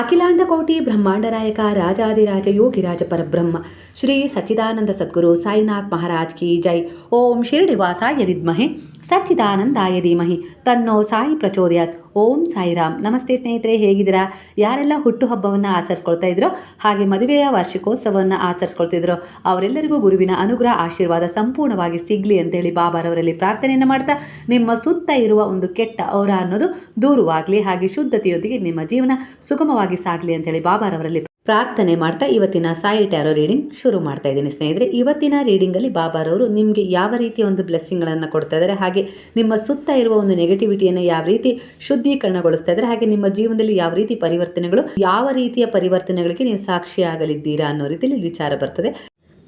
ಅಖಿಲಾಂಡ ಕೋಟಿ ಬ್ರಹ್ಮಾಂಡನಾಯಕ ರಾಜಾದಿರಾಜ ಯೋಗಿರಾಜ ಪರಬ್ರಹ್ಮ, ಶ್ರೀ ಸಚ್ಚಿದಾನಂದ ಸದ್ಗುರು ಸಾಯಿನಾಥ್ ಮಹಾರಾಜ್ ಕಿ ಜೈ. ಓಂ ಶಿರಡಿವಾಸಾಯ ವಿದ್ಮಹೆ. ಸಚ್ಚಿದಾನಂದಾಯ ಧೀಮಹಿ. ತನ್ನೋ ಸಾಯಿ ಪ್ರಚೋದಯಾತ್. ಓಂ ಸಾಯಿರಾಮ್. ನಮಸ್ತೆ ಸ್ನೇಹಿತರೆ, ಹೇಗಿದ್ದೀರಾ? ಯಾರೆಲ್ಲ ಹುಟ್ಟುಹಬ್ಬವನ್ನು ಆಚರಿಸ್ಕೊಳ್ತಾ ಇದ್ರೋ, ಹಾಗೆ ಮದುವೆಯ ವಾರ್ಷಿಕೋತ್ಸವವನ್ನು ಆಚರಿಸ್ಕೊಳ್ತಿದ್ರೋ ಅವರೆಲ್ಲರಿಗೂ ಗುರುವಿನ ಅನುಗ್ರಹ, ಆಶೀರ್ವಾದ ಸಂಪೂರ್ಣವಾಗಿ ಸಿಗಲಿ ಅಂತೇಳಿ ಬಾಬಾರವರಲ್ಲಿ ಪ್ರಾರ್ಥನೆಯನ್ನು ಮಾಡ್ತಾ, ನಿಮ್ಮ ಸುತ್ತ ಇರುವ ಒಂದು ಕೆಟ್ಟ ಔರ ಅನ್ನೋದು ದೂರವಾಗಲಿ, ಹಾಗೆ ಶುದ್ಧತೆಯೊಂದಿಗೆ ನಿಮ್ಮ ಜೀವನ ಸುಗಮವಾಗಿ ಸಾಗಲಿ ಅಂತೇಳಿ ಬಾಬಾರವರಲ್ಲಿ ಪ್ರಾರ್ಥನೆ ಮಾಡ್ತಾ ಇವತ್ತಿನ ಸಾಯಿ ಟ್ಯಾರೋ ರೀಡಿಂಗ್ ಶುರು ಮಾಡ್ತಾ ಇದ್ದೀನಿ. ಸ್ನೇಹಿತರೆ, ಇವತ್ತಿನ ರೀಡಿಂಗಲ್ಲಿ ಬಾಬಾರವರು ನಿಮಗೆ ಯಾವ ರೀತಿಯ ಒಂದು ಬ್ಲೆಸ್ಸಿಂಗ್ಗಳನ್ನು ಕೊಡ್ತಾ ಇದ್ದಾರೆ, ಹಾಗೆ ನಿಮ್ಮ ಸುತ್ತ ಇರುವ ಒಂದು ನೆಗೆಟಿವಿಟಿಯನ್ನು ಯಾವ ರೀತಿ ಶುದ್ಧೀಕರಣಗೊಳಿಸ್ತಾ ಇದ್ದಾರೆ, ಹಾಗೆ ನಿಮ್ಮ ಜೀವನದಲ್ಲಿ ಯಾವ ರೀತಿ ಪರಿವರ್ತನೆಗಳು, ಯಾವ ರೀತಿಯ ಪರಿವರ್ತನೆಗಳಿಗೆ ನೀವು ಸಾಕ್ಷಿಯಾಗಲಿದ್ದೀರಾ ಅನ್ನೋ ರೀತಿಯಲ್ಲಿ ವಿಚಾರ ಬರ್ತದೆ.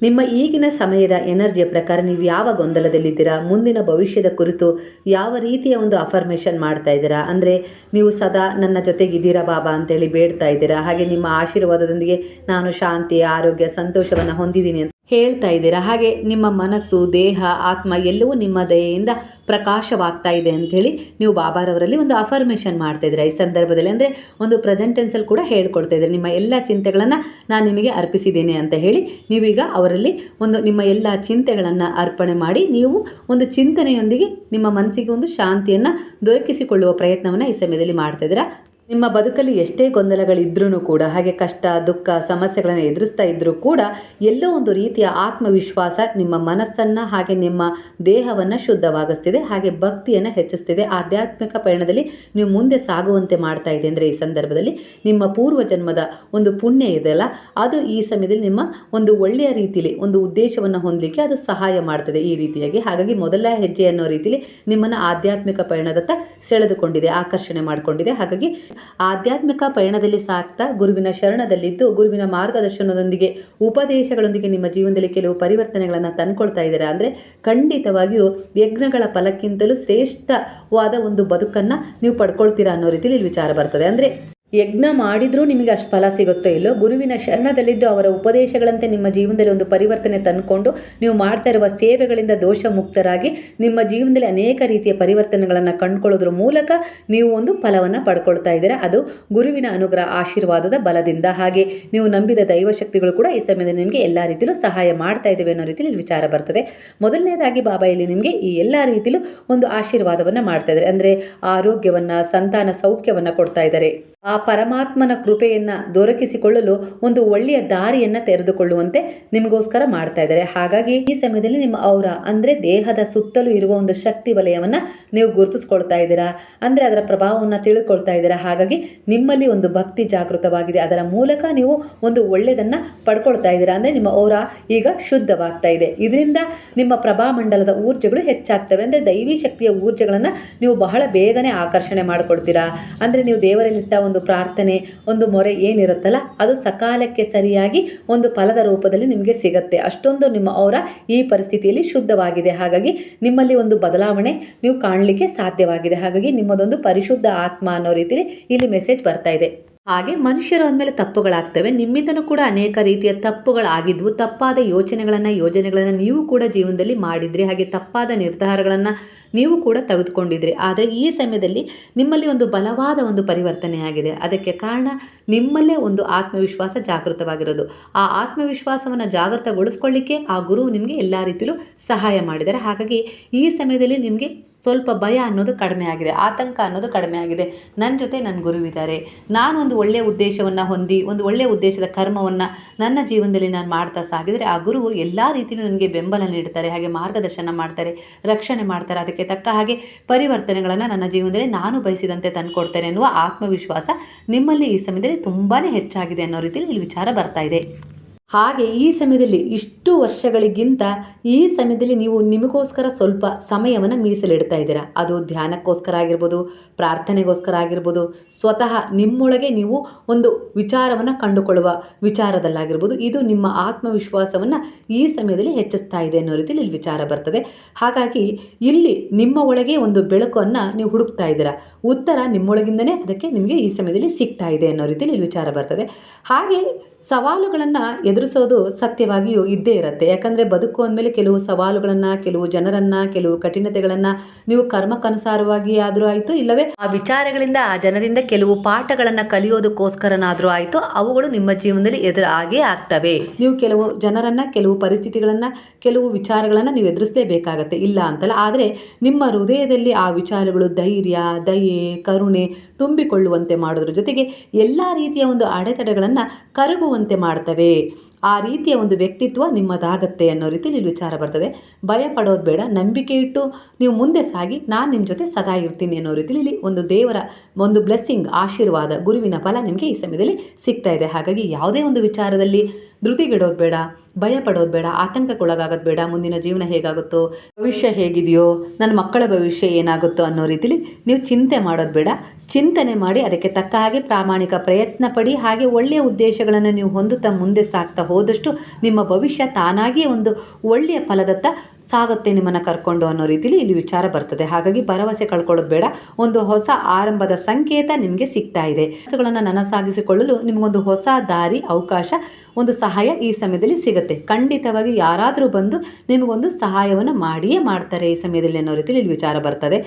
ನಿಮ್ಮ ಈಗಿನ ಸಮಯದ ಎನರ್ಜಿಯ ಪ್ರಕಾರ ನೀವು ಯಾವ ಗೊಂದಲದಲ್ಲಿದ್ದೀರಾ? ಮುಂದಿನ ಭವಿಷ್ಯದ ಕುರಿತು ಯಾವ ರೀತಿಯ ಒಂದು ಅಫರ್ಮೇಷನ್ ಮಾಡ್ತಾ ಇದ್ದೀರಾ? ಅಂದರೆ ನೀವು ಸದಾ ನನ್ನ ಜೊತೆಗಿದ್ದೀರಾ ಬಾಬಾ ಅಂತೇಳಿ ಬೇಡ್ತಾ ಇದ್ದೀರಾ? ಹಾಗೆ ನಿಮ್ಮ ಆಶೀರ್ವಾದದೊಂದಿಗೆ ನಾನು ಶಾಂತಿ, ಆರೋಗ್ಯ, ಸಂತೋಷವನ್ನು ಹೊಂದಿದ್ದೀನಿ ಅಂತ ಹೇಳ್ತಾ ಇದ್ದೀರಾ? ಹಾಗೆ ನಿಮ್ಮ ಮನಸ್ಸು, ದೇಹ, ಆತ್ಮ ಎಲ್ಲವೂ ನಿಮ್ಮ ದಯೆಯಿಂದ ಪ್ರಕಾಶವಾಗ್ತಾ ಇದೆ ಅಂಥೇಳಿ ನೀವು ಬಾಬಾರವರಲ್ಲಿ ಒಂದು ಅಫರ್ಮೇಷನ್ ಮಾಡ್ತಾ ಈ ಸಂದರ್ಭದಲ್ಲಿ ಅಂದರೆ ಒಂದು ಪ್ರೆಸೆಂಟ್ ಟೆನ್ಸಲ್ಲಿ ಕೂಡ ಹೇಳ್ಕೊಡ್ತಾ ನಿಮ್ಮ ಎಲ್ಲ ಚಿಂತೆಗಳನ್ನು ನಾನು ನಿಮಗೆ ಅರ್ಪಿಸಿದ್ದೀನಿ ಅಂತ ಹೇಳಿ ನೀವೀಗ ಅವರಲ್ಲಿ ಒಂದು ನಿಮ್ಮ ಎಲ್ಲ ಚಿಂತೆಗಳನ್ನು ಅರ್ಪಣೆ ಮಾಡಿ ನೀವು ಒಂದು ಚಿಂತನೆಯೊಂದಿಗೆ ನಿಮ್ಮ ಮನಸ್ಸಿಗೆ ಒಂದು ಶಾಂತಿಯನ್ನು ದೊರಕಿಸಿಕೊಳ್ಳುವ ಪ್ರಯತ್ನವನ್ನು ಈ ಸಮಯದಲ್ಲಿ ಮಾಡ್ತಾ ಇದ್ದೀರಾ. ನಿಮ್ಮ ಬದುಕಲ್ಲಿ ಎಷ್ಟೇ ಗೊಂದಲಗಳಿದ್ರೂ ಕೂಡ, ಹಾಗೆ ಕಷ್ಟ, ದುಃಖ, ಸಮಸ್ಯೆಗಳನ್ನು ಎದುರಿಸ್ತಾ ಇದ್ದರೂ ಕೂಡ ಎಲ್ಲೋ ಒಂದು ರೀತಿಯ ಆತ್ಮವಿಶ್ವಾಸ ನಿಮ್ಮ ಮನಸ್ಸನ್ನು ಹಾಗೆ ನಿಮ್ಮ ದೇಹವನ್ನು ಶುದ್ಧವಾಗಿಸ್ತಿದೆ, ಹಾಗೆ ಭಕ್ತಿಯನ್ನು ಹೆಚ್ಚಿಸ್ತಿದೆ. ಆಧ್ಯಾತ್ಮಿಕ ಪಯಣದಲ್ಲಿ ನೀವು ಮುಂದೆ ಸಾಗುವಂತೆ ಮಾಡ್ತಾ ಇದೆ ಅಂದರೆ ಈ ಸಂದರ್ಭದಲ್ಲಿ ನಿಮ್ಮ ಪೂರ್ವ ಜನ್ಮದ ಒಂದು ಪುಣ್ಯ ಇದೆಯಲ್ಲ ಅದು ಈ ಸಮಯದಲ್ಲಿ ನಿಮ್ಮ ಒಂದು ಒಳ್ಳೆಯ ರೀತಿಯಲ್ಲಿ ಒಂದು ಉದ್ದೇಶವನ್ನು ಹೊಂದಲಿಕ್ಕೆ ಅದು ಸಹಾಯ ಮಾಡ್ತದೆ ಈ ರೀತಿಯಾಗಿ. ಹಾಗಾಗಿ ಮೊದಲ ಹೆಜ್ಜೆ ಅನ್ನೋ ರೀತಿಯಲ್ಲಿ ನಿಮ್ಮನ್ನು ಆಧ್ಯಾತ್ಮಿಕ ಪಯಣದತ್ತ ಸೆಳೆದುಕೊಂಡಿದೆ, ಆಕರ್ಷಣೆ ಮಾಡಿಕೊಂಡಿದೆ. ಹಾಗಾಗಿ ಆಧ್ಯಾತ್ಮಿಕ ಪಯಣದಲ್ಲಿ ಸಾಕ್ತಾ ಗುರುವಿನ ಶರಣದಲ್ಲಿದ್ದು, ಗುರುವಿನ ಮಾರ್ಗದರ್ಶನದೊಂದಿಗೆ ಉಪದೇಶಗಳೊಂದಿಗೆ ನಿಮ್ಮ ಜೀವನದಲ್ಲಿ ಕೆಲವು ಪರಿವರ್ತನೆಗಳನ್ನು ತಂದುಕೊಳ್ತಾ ಇದ್ದೀರಾ ಅಂದರೆ ಖಂಡಿತವಾಗಿಯೂ ಯಜ್ಞಗಳ ಫಲಕ್ಕಿಂತಲೂ ಶ್ರೇಷ್ಠವಾದ ಒಂದು ಬದುಕನ್ನು ನೀವು ಪಡ್ಕೊಳ್ತೀರಾ ಅನ್ನೋ ರೀತಿಯಲ್ಲಿ ವಿಚಾರ ಬರ್ತದೆ. ಅಂದರೆ ಯಜ್ಞ ಮಾಡಿದರೂ ನಿಮಗೆ ಅಷ್ಟು ಫಲ ಸಿಗುತ್ತೋ ಇಲ್ಲೋ? ಗುರುವಿನ ಶರಣದಲ್ಲಿದ್ದು ಅವರ ಉಪದೇಶಗಳಂತೆ ನಿಮ್ಮ ಜೀವನದಲ್ಲಿ ಒಂದು ಪರಿವರ್ತನೆ ತಂದುಕೊಂಡು ನೀವು ಮಾಡ್ತಾ ಇರುವ ಸೇವೆಗಳಿಂದ ದೋಷ ಮುಕ್ತರಾಗಿ ನಿಮ್ಮ ಜೀವನದಲ್ಲಿ ಅನೇಕ ರೀತಿಯ ಪರಿವರ್ತನೆಗಳನ್ನು ಕಂಡುಕೊಳ್ಳೋದ್ರ ಮೂಲಕ ನೀವು ಒಂದು ಫಲವನ್ನು ಪಡ್ಕೊಳ್ತಾ ಇದ್ದೀರಾ. ಅದು ಗುರುವಿನ ಅನುಗ್ರಹ ಆಶೀರ್ವಾದದ ಬಲದಿಂದ. ಹಾಗೆ ನೀವು ನಂಬಿದ ದೈವಶಕ್ತಿಗಳು ಕೂಡ ಈ ಸಮಯದಲ್ಲಿ ನಿಮಗೆ ಎಲ್ಲ ರೀತಿಯಲ್ಲೂ ಸಹಾಯ ಮಾಡ್ತಾ ಇದ್ದೇವೆ ಅನ್ನೋ ರೀತಿಯಲ್ಲಿ ವಿಚಾರ ಬರ್ತದೆ. ಮೊದಲನೇದಾಗಿ ಬಾಬಾ ಇಲ್ಲಿ ನಿಮಗೆ ಈ ಎಲ್ಲ ರೀತಿಯಲ್ಲೂ ಒಂದು ಆಶೀರ್ವಾದವನ್ನು ಮಾಡ್ತಾ ಇದ್ದಾರೆ. ಅಂದರೆ ಆರೋಗ್ಯವನ್ನು, ಸಂತಾನ ಸೌಖ್ಯವನ್ನು ಕೊಡ್ತಾ ಇದ್ದಾರೆ. ಆ ಪರಮಾತ್ಮನ ಕೃಪೆಯನ್ನು ದೊರಕಿಸಿಕೊಳ್ಳಲು ಒಂದು ಒಳ್ಳೆಯ ದಾರಿಯನ್ನು ತೆರೆದುಕೊಳ್ಳುವಂತೆ ನಿಮಗೋಸ್ಕರ ಮಾಡ್ತಾ ಇದ್ದಾರೆ. ಹಾಗಾಗಿ ಈ ಸಮಯದಲ್ಲಿ ನಿಮ್ಮ ಔರ ಅಂದರೆ ದೇಹದ ಸುತ್ತಲೂ ಇರುವ ಒಂದು ಶಕ್ತಿ ವಲಯವನ್ನು ನೀವು ಗುರುತಿಸ್ಕೊಳ್ತಾ ಇದ್ದೀರಾ? ಅಂದರೆ ಅದರ ಪ್ರಭಾವವನ್ನು ತಿಳ್ಕೊಳ್ತಾ ಇದ್ದೀರಾ? ಹಾಗಾಗಿ ನಿಮ್ಮಲ್ಲಿ ಒಂದು ಭಕ್ತಿ ಜಾಗೃತವಾಗಿದೆ. ಅದರ ಮೂಲಕ ನೀವು ಒಂದು ಒಳ್ಳೆಯದನ್ನು ಪಡ್ಕೊಳ್ತಾ ಇದ್ದೀರಾ? ಅಂದರೆ ನಿಮ್ಮ ಔರ ಈಗ ಶುದ್ಧವಾಗ್ತಾ ಇದೆ. ಇದರಿಂದ ನಿಮ್ಮ ಪ್ರಭಾಮಂಡಲದ ಊರ್ಜೆಗಳು ಹೆಚ್ಚಾಗ್ತವೆ. ಅಂದರೆ ದೈವಿ ಶಕ್ತಿಯ ಊರ್ಜೆಗಳನ್ನು ನೀವು ಬಹಳ ಬೇಗನೆ ಆಕರ್ಷಣೆ ಮಾಡಿಕೊಡ್ತೀರಾ? ಅಂದರೆ ನೀವು ದೇವರಲ್ಲಿಟ್ಟ ಒಂದು ಪ್ರಾರ್ಥನೆ, ಒಂದು ಮೊರೆ ಏನಿರುತ್ತಲ್ಲ, ಅದು ಸಕಾಲಕ್ಕೆ ಸರಿಯಾಗಿ ಒಂದು ಫಲದ ರೂಪದಲ್ಲಿ ನಿಮಗೆ ಸಿಗತ್ತೆ. ಅಷ್ಟೊಂದು ನಿಮ್ಮ ಅವರ ಈ ಪರಿಸ್ಥಿತಿಯಲ್ಲಿ ಶುದ್ಧವಾಗಿದೆ. ಹಾಗಾಗಿ ನಿಮ್ಮಲ್ಲಿ ಒಂದು ಬದಲಾವಣೆ ನೀವು ಕಾಣಲಿಕ್ಕೆ ಸಾಧ್ಯವಾಗಿದೆ. ಹಾಗಾಗಿ ನಿಮ್ಮದೊಂದು ಪರಿಶುದ್ಧ ಆತ್ಮ ಅನ್ನೋ ರೀತಿಯಲ್ಲಿ ಇಲ್ಲಿ ಮೆಸೇಜ್ ಬರ್ತಾ ಇದೆ. ಹಾಗೆ ಮನುಷ್ಯರು ಅಂದಮೇಲೆ ತಪ್ಪುಗಳಾಗ್ತವೆ. ನಿಮ್ಮಿಂದನೂ ಕೂಡ ಅನೇಕ ರೀತಿಯ ತಪ್ಪುಗಳಾಗಿದ್ವು. ತಪ್ಪಾದ ಯೋಚನೆಗಳನ್ನು, ಯೋಜನೆಗಳನ್ನು ನೀವು ಕೂಡ ಜೀವನದಲ್ಲಿ ಮಾಡಿದ್ರಿ, ಹಾಗೆ ತಪ್ಪಾದ ನಿರ್ಧಾರಗಳನ್ನು ನೀವು ಕೂಡ ತೆಗೆದುಕೊಂಡಿದ್ರಿ. ಆದರೆ ಈ ಸಮಯದಲ್ಲಿ ನಿಮ್ಮಲ್ಲಿ ಒಂದು ಬಲವಾದ ಒಂದು ಪರಿವರ್ತನೆ ಆಗಿದೆ. ಅದಕ್ಕೆ ಕಾರಣ ನಿಮ್ಮಲ್ಲೇ ಒಂದು ಆತ್ಮವಿಶ್ವಾಸ ಜಾಗೃತವಾಗಿರೋದು. ಆ ಆತ್ಮವಿಶ್ವಾಸವನ್ನು ಜಾಗೃತಗೊಳಿಸ್ಕೊಳ್ಳಿಕ್ಕೆ ಆ ಗುರು ನಿಮಗೆ ಎಲ್ಲ ರೀತಿಯಲ್ಲೂ ಸಹಾಯ ಮಾಡಿದ್ದಾರೆ. ಹಾಗಾಗಿ ಈ ಸಮಯದಲ್ಲಿ ನಿಮಗೆ ಸ್ವಲ್ಪ ಭಯ ಅನ್ನೋದು ಕಡಿಮೆ ಆಗಿದೆ. ಆತಂಕ ಅನ್ನೋದು ಕಡಿಮೆ ಆಗಿದೆ. ನನ್ನ ಜೊತೆ ನನ್ನ ಗುರುವಿದ್ದಾರೆ. ನಾನೊಂದು ಒಳ್ಳೆಯ ಉದ್ದೇಶವನ್ನು ಹೊಂದಿ, ಒಂದು ಒಳ್ಳೆಯ ಉದ್ದೇಶದ ಕರ್ಮವನ್ನು ನನ್ನ ಜೀವನದಲ್ಲಿ ನಾನು ಮಾಡ್ತಾ ಸಾಗಿದರೆ ಆ ಗುರುವು ಎಲ್ಲ ರೀತಿಯಲ್ಲಿ ನನಗೆ ಬೆಂಬಲ ನೀಡ್ತಾರೆ, ಹಾಗೆ ಮಾರ್ಗದರ್ಶನ ಮಾಡ್ತಾರೆ, ರಕ್ಷಣೆ ಮಾಡ್ತಾರೆ. ಅದಕ್ಕೆ ತಕ್ಕ ಹಾಗೆ ಪರಿವರ್ತನೆಗಳನ್ನು ನನ್ನ ಜೀವನದಲ್ಲಿ ನಾನು ಬಯಸಿದಂತೆ ತಂದುಕೊಡ್ತೇನೆ ಎನ್ನುವ ಆತ್ಮವಿಶ್ವಾಸ ನಿಮ್ಮಲ್ಲಿ ಈ ಸಮಯದಲ್ಲಿ ತುಂಬಾ ಹೆಚ್ಚಾಗಿದೆ ಅನ್ನೋ ರೀತಿಯಲ್ಲಿ ಇಲ್ಲಿ ವಿಚಾರ ಬರ್ತಾ ಇದೆ. ಹಾಗೆ ಈ ಸಮಯದಲ್ಲಿ ಇಷ್ಟು ವರ್ಷಗಳಿಗಿಂತ ಈ ಸಮಯದಲ್ಲಿ ನೀವು ನಿಮಗೋಸ್ಕರ ಸ್ವಲ್ಪ ಸಮಯವನ್ನು ಮೀಸಲಿಡ್ತಾ ಇದ್ದೀರಾ? ಅದು ಧ್ಯಾನಕ್ಕೋಸ್ಕರ ಆಗಿರ್ಬೋದು, ಪ್ರಾರ್ಥನೆಗೋಸ್ಕರ ಆಗಿರ್ಬೋದು, ಸ್ವತಃ ನಿಮ್ಮೊಳಗೆ ನೀವು ಒಂದು ವಿಚಾರವನ್ನು ಕಂಡುಕೊಳ್ಳುವ ವಿಚಾರದಲ್ಲಾಗಿರ್ಬೋದು, ಇದು ನಿಮ್ಮ ಆತ್ಮವಿಶ್ವಾಸವನ್ನು ಈ ಸಮಯದಲ್ಲಿ ಹೆಚ್ಚಿಸ್ತಾ ಇದೆ ಅನ್ನೋ ರೀತಿಯಲ್ಲಿ ಇಲ್ಲಿ ವಿಚಾರ ಬರ್ತದೆ. ಹಾಗಾಗಿ ಇಲ್ಲಿ ನಿಮ್ಮ ಒಳಗೆ ಒಂದು ಬೆಳಕನ್ನು ನೀವು ಹುಡುಕ್ತಾ ಇದ್ದೀರಾ? ಉತ್ತರ ನಿಮ್ಮೊಳಗಿಂದನೇ ಅದಕ್ಕೆ ನಿಮಗೆ ಈ ಸಮಯದಲ್ಲಿ ಸಿಗ್ತಾ ಇದೆ ಅನ್ನೋ ರೀತಿಯಲ್ಲಿ ಇಲ್ಲಿ ವಿಚಾರ ಬರ್ತದೆ. ಹಾಗೆ ಸವಾಲುಗಳನ್ನು ಎದುರು ಎದುರಿಸೋದು ಸತ್ಯವಾಗಿಯೂ ಇದ್ದೇ ಇರುತ್ತೆ. ಯಾಕಂದರೆ ಬದುಕು ಅಂದಮೇಲೆ ಕೆಲವು ಸವಾಲುಗಳನ್ನು, ಕೆಲವು ಜನರನ್ನು, ಕೆಲವು ಕಠಿಣತೆಗಳನ್ನು ನೀವು ಕರ್ಮಕ್ಕನುಸಾರವಾಗಿ ಆದರೂ ಆಯಿತು, ಇಲ್ಲವೇ ಆ ವಿಚಾರಗಳಿಂದ, ಆ ಜನರಿಂದ ಕೆಲವು ಪಾಠಗಳನ್ನು ಕಲಿಯೋದಕ್ಕೋಸ್ಕರನಾದರೂ ಆಯಿತು, ಅವುಗಳು ನಿಮ್ಮ ಜೀವನದಲ್ಲಿ ಎದುರಾಗೇ ಆಗ್ತವೆ. ನೀವು ಕೆಲವು ಜನರನ್ನು, ಕೆಲವು ಪರಿಸ್ಥಿತಿಗಳನ್ನು, ಕೆಲವು ವಿಚಾರಗಳನ್ನು ನೀವು ಎದುರಿಸಲೇಬೇಕಾಗತ್ತೆ. ಇಲ್ಲ ಅಂತಲ್ಲ, ಆದರೆ ನಿಮ್ಮ ಹೃದಯದಲ್ಲಿ ಆ ವಿಚಾರಗಳು ಧೈರ್ಯ, ದಯೆ, ಕರುಣೆ ತುಂಬಿಕೊಳ್ಳುವಂತೆ ಮಾಡೋದ್ರ ಜೊತೆಗೆ ಎಲ್ಲ ರೀತಿಯ ಒಂದು ಅಡೆತಡೆಗಳನ್ನು ಕರಗುವಂತೆ ಮಾಡ್ತವೆ. ಆ ರೀತಿಯ ಒಂದು ವ್ಯಕ್ತಿತ್ವ ನಿಮ್ಮದಾಗತ್ತೆ ಅನ್ನೋ ರೀತಿಯಲ್ಲಿ ಇಲ್ಲಿ ವಿಚಾರ ಬರ್ತದೆ. ಭಯ ಪಡೋದು ಬೇಡ, ನಂಬಿಕೆ ಇಟ್ಟು ನೀವು ಮುಂದೆ ಸಾಗಿ, ನಾನು ನಿಮ್ಮ ಜೊತೆ ಸದಾ ಇರ್ತೀನಿ ಅನ್ನೋ ರೀತಿಯಲ್ಲಿ ಇಲ್ಲಿ ಒಂದು ದೇವರ ಒಂದು ಬ್ಲೆಸ್ಸಿಂಗ್ ಆಶೀರ್ವಾದ, ಗುರುವಿನ ಫಲ ನಿಮಗೆ ಈ ಸಮಯದಲ್ಲಿ ಸಿಗ್ತಾ ಇದೆ. ಹಾಗಾಗಿ ಯಾವುದೇ ಒಂದು ವಿಚಾರದಲ್ಲಿ ಧೃತಿಗೆಡೋದು ಬೇಡ ಭಯ ಪಡೋದು ಬೇಡ, ಆತಂಕಕ್ಕೊಳಗಾಗೋದು ಬೇಡ, ಮುಂದಿನ ಜೀವನ ಹೇಗಾಗುತ್ತೋ, ಭವಿಷ್ಯ ಹೇಗಿದೆಯೋ, ನನ್ನ ಮಕ್ಕಳ ಭವಿಷ್ಯ ಏನಾಗುತ್ತೋ ಅನ್ನೋ ರೀತಿಲಿ ನೀವು ಚಿಂತೆ ಮಾಡೋದು ಬೇಡ. ಚಿಂತನೆ ಮಾಡಿ ಅದಕ್ಕೆ ತಕ್ಕ ಹಾಗೆ ಪ್ರಾಮಾಣಿಕ ಪ್ರಯತ್ನ ಪಡಿ, ಹಾಗೆ ಒಳ್ಳೆಯ ಉದ್ದೇಶಗಳನ್ನು ನೀವು ಹೊಂದುತ್ತಾ ಮುಂದೆ ಸಾಗ್ತಾ ಹೋದಷ್ಟು ನಿಮ್ಮ ಭವಿಷ್ಯ ತಾನಾಗಿಯೇ ಒಂದು ಒಳ್ಳೆಯ ಫಲದತ್ತ ಸಾಗುತ್ತೆ ನಿಮ್ಮನ್ನು ಕರ್ಕೊಂಡು ಅನ್ನೋ ರೀತಿಲಿ ಇಲ್ಲಿ ವಿಚಾರ ಬರ್ತದೆ. ಹಾಗಾಗಿ ಭರವಸೆ ಕಳ್ಕೊಳ್ಳೋದು ಬೇಡ. ಒಂದು ಹೊಸ ಆರಂಭದ ಸಂಕೇತ ನಿಮಗೆ ಸಿಗ್ತಾ ಇದೆ. ಹಸುಗಳನ್ನು ನನಸಾಗಿಸಿಕೊಳ್ಳಲು ನಿಮಗೊಂದು ಹೊಸ ದಾರಿ, ಅವಕಾಶ, ಒಂದು ಸಹಾಯ ಈ ಸಮಯದಲ್ಲಿ ಸಿಗುತ್ತೆ. ಖಂಡಿತವಾಗಿ ಯಾರಾದರೂ ಬಂದು ನಿಮಗೊಂದು ಸಹಾಯವನ್ನು ಮಾಡಿಯೇ ಮಾಡ್ತಾರೆ ಈ ಸಮಯದಲ್ಲಿ ಅನ್ನೋ ರೀತಿಲಿ ಇಲ್ಲಿ ವಿಚಾರ ಬರ್ತದೆ.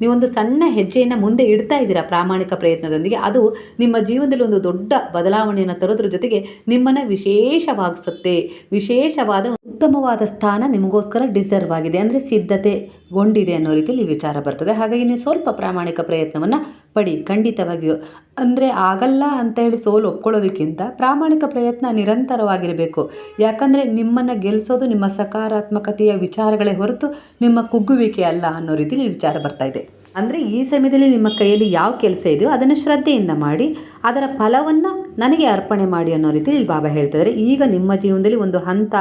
ನೀವೊಂದು ಸಣ್ಣ ಹೆಜ್ಜೆಯನ್ನು ಮುಂದೆ ಇಡ್ತಾ ಇದ್ದೀರಾ ಪ್ರಾಮಾಣಿಕ ಪ್ರಯತ್ನದೊಂದಿಗೆ, ಅದು ನಿಮ್ಮ ಜೀವನದಲ್ಲಿ ಒಂದು ದೊಡ್ಡ ಬದಲಾವಣೆಯನ್ನು ತರೋದ್ರ ಜೊತೆಗೆ ನಿಮ್ಮನ್ನು ವಿಶೇಷವಾಗಿಸುತ್ತೆ. ವಿಶೇಷವಾದ ಉತ್ತಮವಾದ ಸ್ಥಾನ ನಿಮಗೋಸ್ಕರ ಡಿಸರ್ವ್ ಆಗಿದೆ. ಅಂದರೆ ಸಿದ್ಧತೆಗೊಂಡಿದೆ ಅನ್ನೋ ರೀತಿಯಲ್ಲಿ ವಿಚಾರ ಬರ್ತದೆ. ಹಾಗಾಗಿ ನೀವು ಸ್ವಲ್ಪ ಪ್ರಾಮಾಣಿಕ ಪ್ರಯತ್ನವನ್ನು ಪಡಿ, ಖಂಡಿತವಾಗಿಯೂ. ಅಂದರೆ ಆಗಲ್ಲ ಅಂತ ಹೇಳಿ ಸೋಲು ಒಪ್ಕೊಳ್ಳೋದಕ್ಕಿಂತ ಪ್ರಾಮಾಣಿಕ ಪ್ರಯತ್ನ ನಿರಂತರವಾಗಿರಬೇಕು. ಯಾಕಂದರೆ ನಿಮ್ಮನ್ನು ಗೆಲ್ಲಿಸೋದು ನಿಮ್ಮ ಸಕಾರಾತ್ಮಕತೆಯ ವಿಚಾರಗಳೇ ಹೊರತು ನಿಮ್ಮ ಕುಗ್ಗುವಿಕೆ ಅಲ್ಲ ಅನ್ನೋ ರೀತಿಯಲ್ಲಿ ವಿಚಾರ ಬರ್ತಾ ಇದೆ. ಅಂದರೆ ಈ ಸಮಯದಲ್ಲಿ ನಿಮ್ಮ ಕೈಯಲ್ಲಿ ಯಾವ ಕೆಲಸ ಇದೆಯೋ ಅದನ್ನು ಶ್ರದ್ಧೆಯಿಂದ ಮಾಡಿ, ಅದರ ಫಲವನ್ನು ನನಗೆ ಅರ್ಪಣೆ ಮಾಡಿ ಅನ್ನೋ ರೀತಿಯಲ್ಲಿ ಇಲ್ಲಿ ಬಾಬಾ ಹೇಳ್ತಿದ್ದಾರೆ ಈಗ ನಿಮ್ಮ ಜೀವನದಲ್ಲಿ ಒಂದು ಹಂತ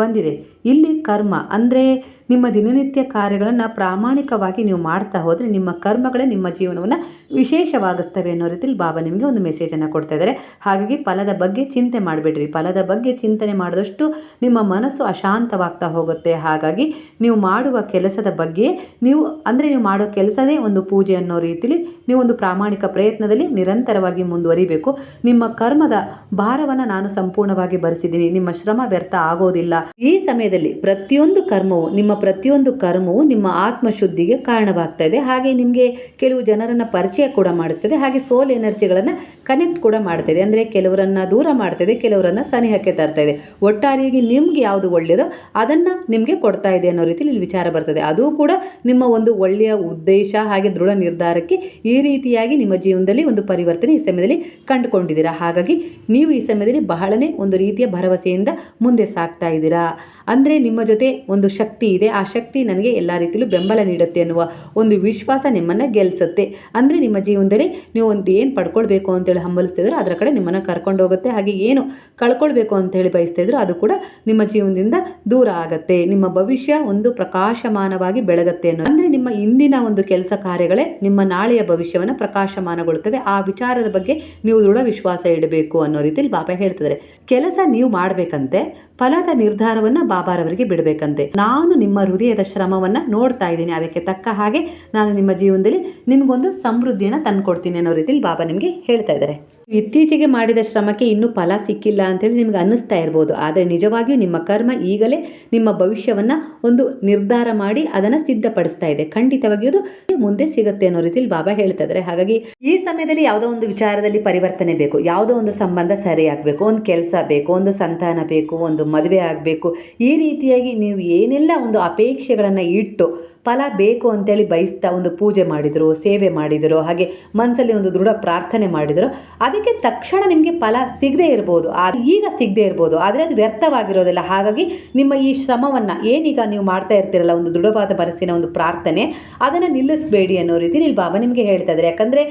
ಬಂದಿದೆ. ಇಲ್ಲಿ ಕರ್ಮ, ಅಂದರೆ ನಿಮ್ಮ ದಿನನಿತ್ಯ ಕಾರ್ಯಗಳನ್ನು ಪ್ರಾಮಾಣಿಕವಾಗಿ ನೀವು ಮಾಡ್ತಾ ಹೋದರೆ ನಿಮ್ಮ ಕರ್ಮಗಳೇ ನಿಮ್ಮ ಜೀವನವನ್ನು ವಿಶೇಷವಾಗಿಸ್ತವೆ ಅನ್ನೋ ರೀತಿಯಲ್ಲಿ ಬಾಬಾ ನಿಮಗೆ ಒಂದು ಮೆಸೇಜನ್ನು ಕೊಡ್ತಾ ಇದ್ದಾರೆ. ಹಾಗಾಗಿ ಫಲದ ಬಗ್ಗೆ ಚಿಂತೆ ಮಾಡಬೇಡ್ರಿ. ಫಲದ ಬಗ್ಗೆ ಚಿಂತನೆ ಮಾಡಿದಷ್ಟು ನಿಮ್ಮ ಮನಸ್ಸು ಅಶಾಂತವಾಗ್ತಾ ಹೋಗುತ್ತೆ. ಹಾಗಾಗಿ ನೀವು ಮಾಡುವ ಕೆಲಸದ ಬಗ್ಗೆ ನೀವು, ಅಂದರೆ ನೀವು ಮಾಡೋ ಕೆಲಸದೇ ಒಂದು ಪೂಜೆ ಅನ್ನೋ ರೀತಿಲಿ ನೀವು ಒಂದು ಪ್ರಾಮಾಣಿಕ ಪ್ರಯತ್ನದಲ್ಲಿ ನಿರಂತರವಾಗಿ ಮುಂದುವರಿಬೇಕು. ನಿಮ್ಮ ಕರ್ಮದ ಭಾರವನ್ನು ನಾನು ಸಂಪೂರ್ಣವಾಗಿ ಭರಿಸಿದ್ದೀನಿ ನಿಮ್ಮ ಶ್ರಮ ವ್ಯರ್ಥ ಆಗೋದಿಲ್ಲ. ಈ ಸಮಯದಲ್ಲಿ ಪ್ರತಿಯೊಂದು ಕರ್ಮವು ನಿಮ್ಮ ಪ್ರತಿಯೊಂದು ಕರ್ಮವು ನಿಮ್ಮ ಆತ್ಮಶುದ್ಧಿಗೆ ಕಾರಣವಾಗ್ತಾ ಇದೆ ಹಾಗೆ ನಿಮಗೆ ಕೆಲವು ಜನರನ್ನು ಪರಿಚಯ ಕೂಡ ಮಾಡಿಸ್ತದೆ. ಹಾಗೆ ಸೋಲ್ ಎನರ್ಜಿಗಳನ್ನು ಕನೆಕ್ಟ್ ಕೂಡ ಮಾಡ್ತಾಯಿದೆ ಅಂದರೆ ಕೆಲವರನ್ನು ದೂರ ಮಾಡ್ತಾಯಿದೆ ಕೆಲವರನ್ನು ಸನಿಹಕ್ಕೆ ತರ್ತಾ ಇದೆ ಒಟ್ಟಾರೆಯಾಗಿ ನಿಮ್ಗೆ ಯಾವುದು ಒಳ್ಳೆಯದೋ ಅದನ್ನು ನಿಮಗೆ ಕೊಡ್ತಾ ಇದೆ ಅನ್ನೋ ರೀತಿಯಲ್ಲಿ ಇಲ್ಲಿ ವಿಚಾರ ಬರ್ತದೆ. ಅದು ಕೂಡ ನಿಮ್ಮ ಒಂದು ಒಳ್ಳೆಯ ಉದ್ದೇಶ ಹಾಗೆ ದೃಢ ನಿರ್ಧಾರಕ್ಕೆ ಈ ರೀತಿಯಾಗಿ ನಿಮ್ಮ ಜೀವನದಲ್ಲಿ ಒಂದು ಪರಿವರ್ತನೆ ಈ ಸಮಯದಲ್ಲಿ ಕಂಡುಕೊಂಡಿದ್ದೀರಾ. ಹಾಗಾಗಿ ನೀವು ಈ ಸಮಯದಲ್ಲಿ ಬಹಳನೇ ಒಂದು ರೀತಿಯ ಭರವಸೆಯಿಂದ ಮುಂದೆ ಸಾಗ್ತಾ ಇದ್ದೀರಾ. ಅಂದರೆ ನಿಮ್ಮ ಜೊತೆ ಒಂದು ಶಕ್ತಿ ಇದೆ. ಆ ಶಕ್ತಿ ನನಗೆ ಎಲ್ಲ ರೀತಿಯಲ್ಲೂ ಬೆಂಬಲ ನೀಡುತ್ತೆ ಅನ್ನುವ ಒಂದು ವಿಶ್ವಾಸ ನಿಮ್ಮನ್ನು ಗೆಲ್ಲಿಸುತ್ತೆ ಅಂದರೆ ನಿಮ್ಮ ಜೀವನದಲ್ಲಿ ನೀವು ಒಂದು ಏನು ಪಡ್ಕೊಳ್ಬೇಕು ಅಂತೇಳಿ ಹಂಬಲಿಸ್ತಿದ್ರು ಅದರ ಕಡೆ ನಿಮ್ಮನ್ನು ಕರ್ಕೊಂಡು ಹೋಗುತ್ತೆ. ಹಾಗೆ ಏನು ಕಳ್ಕೊಳ್ಬೇಕು ಅಂತೇಳಿ ಬಯಸ್ತಿದ್ರು ಅದು ಕೂಡ ನಿಮ್ಮ ಜೀವನದಿಂದ ದೂರ ಆಗುತ್ತೆ. ನಿಮ್ಮ ಭವಿಷ್ಯ ಒಂದು ಪ್ರಕಾಶಮಾನವಾಗಿ ಬೆಳಗತ್ತೆ ಅನ್ನೋ ಅಂದರೆ ನಿಮ್ಮ ಇಂದಿನ ಒಂದು ಕೆಲಸ ಕಾರ್ಯಗಳೇ ನಿಮ್ಮ ನಾಳೆಯ ಭವಿಷ್ಯವನ್ನು ಪ್ರಕಾಶಮಾನಗೊಳ್ಳುತ್ತವೆ ಆ ವಿಚಾರದ ಬಗ್ಗೆ ನೀವು ದೃಢ ವಿಶ್ವಾಸ ಇಡಬೇಕು ಅನ್ನೋ ರೀತಿಯಲ್ಲಿ ಬಾಬಾ ಹೇಳ್ತಿದ್ದಾರೆ. ಕೆಲಸ ನೀವು ಮಾಡಬೇಕಂತೆ. ಫಲದ ನಿರ್ಧಾರವನ್ನು ಬಾಬಾರವರಿಗೆ ಬಿಡಬೇಕಂತೆ. ನಾನು ನಿಮ್ಮ ಹೃದಯದ ಶ್ರಮವನ್ನು ನೋಡ್ತಾ ಇದ್ದೀನಿ. ಅದಕ್ಕೆ ತಕ್ಕ ಹಾಗೆ ನಾನು ನಿಮ್ಮ ಜೀವನದಲ್ಲಿ ನಿಮಗೊಂದು ಸಮೃದ್ಧಿಯನ್ನು ತಂದುಕೊಡ್ತೀನಿ ಅನ್ನೋ ರೀತಿಯಲ್ಲಿ ಬಾಬಾ ನಿಮಗೆ ಹೇಳ್ತಾ ಇದ್ದಾರೆ. ಇತ್ತೀಚೆಗೆ ಮಾಡಿದ ಶ್ರಮಕ್ಕೆ ಇನ್ನೂ ಫಲ ಸಿಕ್ಕಿಲ್ಲ ಅಂತೇಳಿ ನಿಮ್ಗೆ ಅನ್ನಿಸ್ತಾ ಇರ್ಬೋದು. ಆದರೆ ನಿಜವಾಗಿಯೂ ನಿಮ್ಮ ಕರ್ಮ ಈಗಲೇ ನಿಮ್ಮ ಭವಿಷ್ಯವನ್ನು ಒಂದು ನಿರ್ಧಾರ ಮಾಡಿ ಅದನ್ನು ಸಿದ್ಧಪಡಿಸ್ತಾ ಇದೆ. ಖಂಡಿತವಾಗಿಯೂ ಅದು ಮುಂದೆ ಸಿಗುತ್ತೆ ಅನ್ನೋ ರೀತಿಯಲ್ಲಿ ಬಾಬಾ ಹೇಳ್ತಾ ಇದ್ದಾರೆ ಹಾಗಾಗಿ ಈ ಸಮಯದಲ್ಲಿ ಯಾವುದೋ ಒಂದು ವಿಚಾರದಲ್ಲಿ ಪರಿವರ್ತನೆ ಬೇಕು. ಯಾವುದೋ ಒಂದು ಸಂಬಂಧ ಸರಿಯಾಗಬೇಕು, ಒಂದು ಕೆಲಸ ಬೇಕು, ಒಂದು ಸಂತಾನ ಬೇಕು, ಒಂದು ಮದುವೆ ಆಗಬೇಕು. ಈ ರೀತಿಯಾಗಿ ನೀವು ಏನೆಲ್ಲ ಒಂದು ಅಪೇಕ್ಷೆಗಳನ್ನು ಇಟ್ಟು ಫಲ ಬೇಕು ಅಂತೇಳಿ ಬಯಸ್ತಾ ಒಂದು ಪೂಜೆ ಮಾಡಿದರು, ಸೇವೆ ಮಾಡಿದರು, ಹಾಗೆ ಮನಸ್ಸಲ್ಲಿ ಒಂದು ದೃಢ ಪ್ರಾರ್ಥನೆ ಮಾಡಿದರು. ಅದಕ್ಕೆ ತಕ್ಷಣ ನಿಮಗೆ ಫಲ ಸಿಗದೇ ಇರ್ಬೋದು. ಅದು ಈಗ ಸಿಗದೇ ಇರ್ಬೋದು. ಆದರೆ ಅದು ವ್ಯರ್ಥವಾಗಿರೋದಿಲ್ಲ. ಹಾಗಾಗಿ ನಿಮ್ಮ ಈ ಶ್ರಮವನ್ನು ಏನೀಗ ನೀವು ಮಾಡ್ತಾ ಇರ್ತೀರಲ್ಲ, ಒಂದು ದೃಢವಾದ ಮನಸ್ಸಿನ ಒಂದು ಪ್ರಾರ್ಥನೆ, ಅದನ್ನು ನಿಲ್ಲಿಸಬೇಡಿ ಅನ್ನೋ ರೀತಿ ಇಲ್ಲಿ ಬಾಬಾ ನಿಮಗೆ ಹೇಳ್ತಾ ಇದ್ದಾರೆ. ಯಾಕಂದರೆ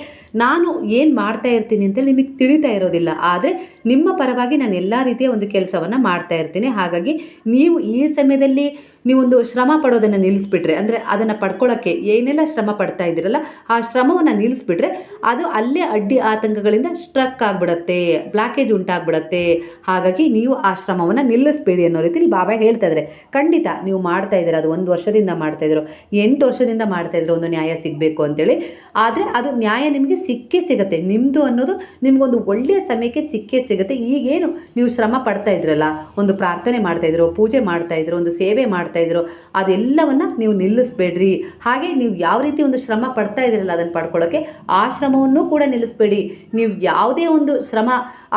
ನಾನು ಏನು ಮಾಡ್ತಾ ಇರ್ತೀನಿ ಅಂತೇಳಿ ನಿಮಗೆ ತಿಳಿತಾ ಇರೋದಿಲ್ಲ. ಆದರೆ ನಿಮ್ಮ ಪರವಾಗಿ ನಾನು ಎಲ್ಲ ರೀತಿಯ ಒಂದು ಕೆಲಸವನ್ನು ಮಾಡ್ತಾ ಇರ್ತೀನಿ. ಹಾಗಾಗಿ ನೀವು ಈ ಸಮಯದಲ್ಲಿ ನೀವೊಂದು ಶ್ರಮ ಪಡೋದನ್ನು ನಿಲ್ಲಿಸ್ಬಿಟ್ರೆ, ಅಂದರೆ ಅದನ್ನು ಪಡ್ಕೊಳ್ಳೋಕ್ಕೆ ಏನೆಲ್ಲ ಶ್ರಮ ಪಡ್ತಾ ಇದ್ದೀರಲ್ಲ, ಆ ಶ್ರಮವನ್ನು ನಿಲ್ಲಿಸ್ಬಿಟ್ರೆ ಅದು ಅಲ್ಲೇ ಅಡ್ಡಿ ಆತಂಕಗಳಿಂದ ಸ್ಟ್ರಕ್ ಆಗಿಬಿಡತ್ತೆ, ಬ್ಲಾಕೇಜ್ ಉಂಟಾಗ್ಬಿಡತ್ತೆ. ಹಾಗಾಗಿ ನೀವು ಆ ಶ್ರಮವನ್ನು ನಿಲ್ಲಿಸ್ಬೇಡಿ ಅನ್ನೋ ರೀತಿಲಿ ಬಾಬಾ ಹೇಳ್ತಾ ಇದ್ದಾರೆ ಖಂಡಿತ ನೀವು ಮಾಡ್ತಾ ಇದ್ದೀರ, ಅದು ಒಂದು ವರ್ಷದಿಂದ ಮಾಡ್ತಾ ಇದ್ರು, ಎಂಟು ವರ್ಷದಿಂದ ಮಾಡ್ತಾ ಇದ್ರು ಒಂದು ನ್ಯಾಯ ಸಿಗಬೇಕು ಅಂತೇಳಿ. ಆದರೆ ಅದು ನ್ಯಾಯ ನಿಮಗೆ ಸಿಕ್ಕೇ ಸಿಗುತ್ತೆ. ನಿಮ್ಮದು ಅನ್ನೋದು ನಿಮಗೊಂದು ಒಳ್ಳೆಯ ಸಮಯಕ್ಕೆ ಸಿಕ್ಕೇ ಸಿಗುತ್ತೆ. ಈಗೇನು ನೀವು ಶ್ರಮ ಪಡ್ತಾ ಇದ್ರಲ್ಲ, ಒಂದು ಪ್ರಾರ್ಥನೆ ಮಾಡ್ತಾ ಇದ್ರು, ಪೂಜೆ ಮಾಡ್ತಾ ಇದ್ರು, ಒಂದು ಸೇವೆ ಮಾಡ್ತಾ ಇದ್ರು. ಅದೆಲ್ಲವನ್ನು ನೀವು ನಿಲ್ಲಿಸ್ಬೇಡ್ರಿ. ಹಾಗೆ ನೀವು ಯಾವ ರೀತಿ ಒಂದು ಶ್ರಮ ಪಡ್ತಾ ಇದ್ರಲ್ಲ ಅದನ್ನು ಪಡ್ಕೊಳ್ಳೋಕ್ಕೆ ಆ ಶ್ರಮವನ್ನು ಕೂಡ ನಿಲ್ಲಿಸ್ಬೇಡಿ. ನೀವು ಯಾವುದೇ ಒಂದು ಶ್ರಮ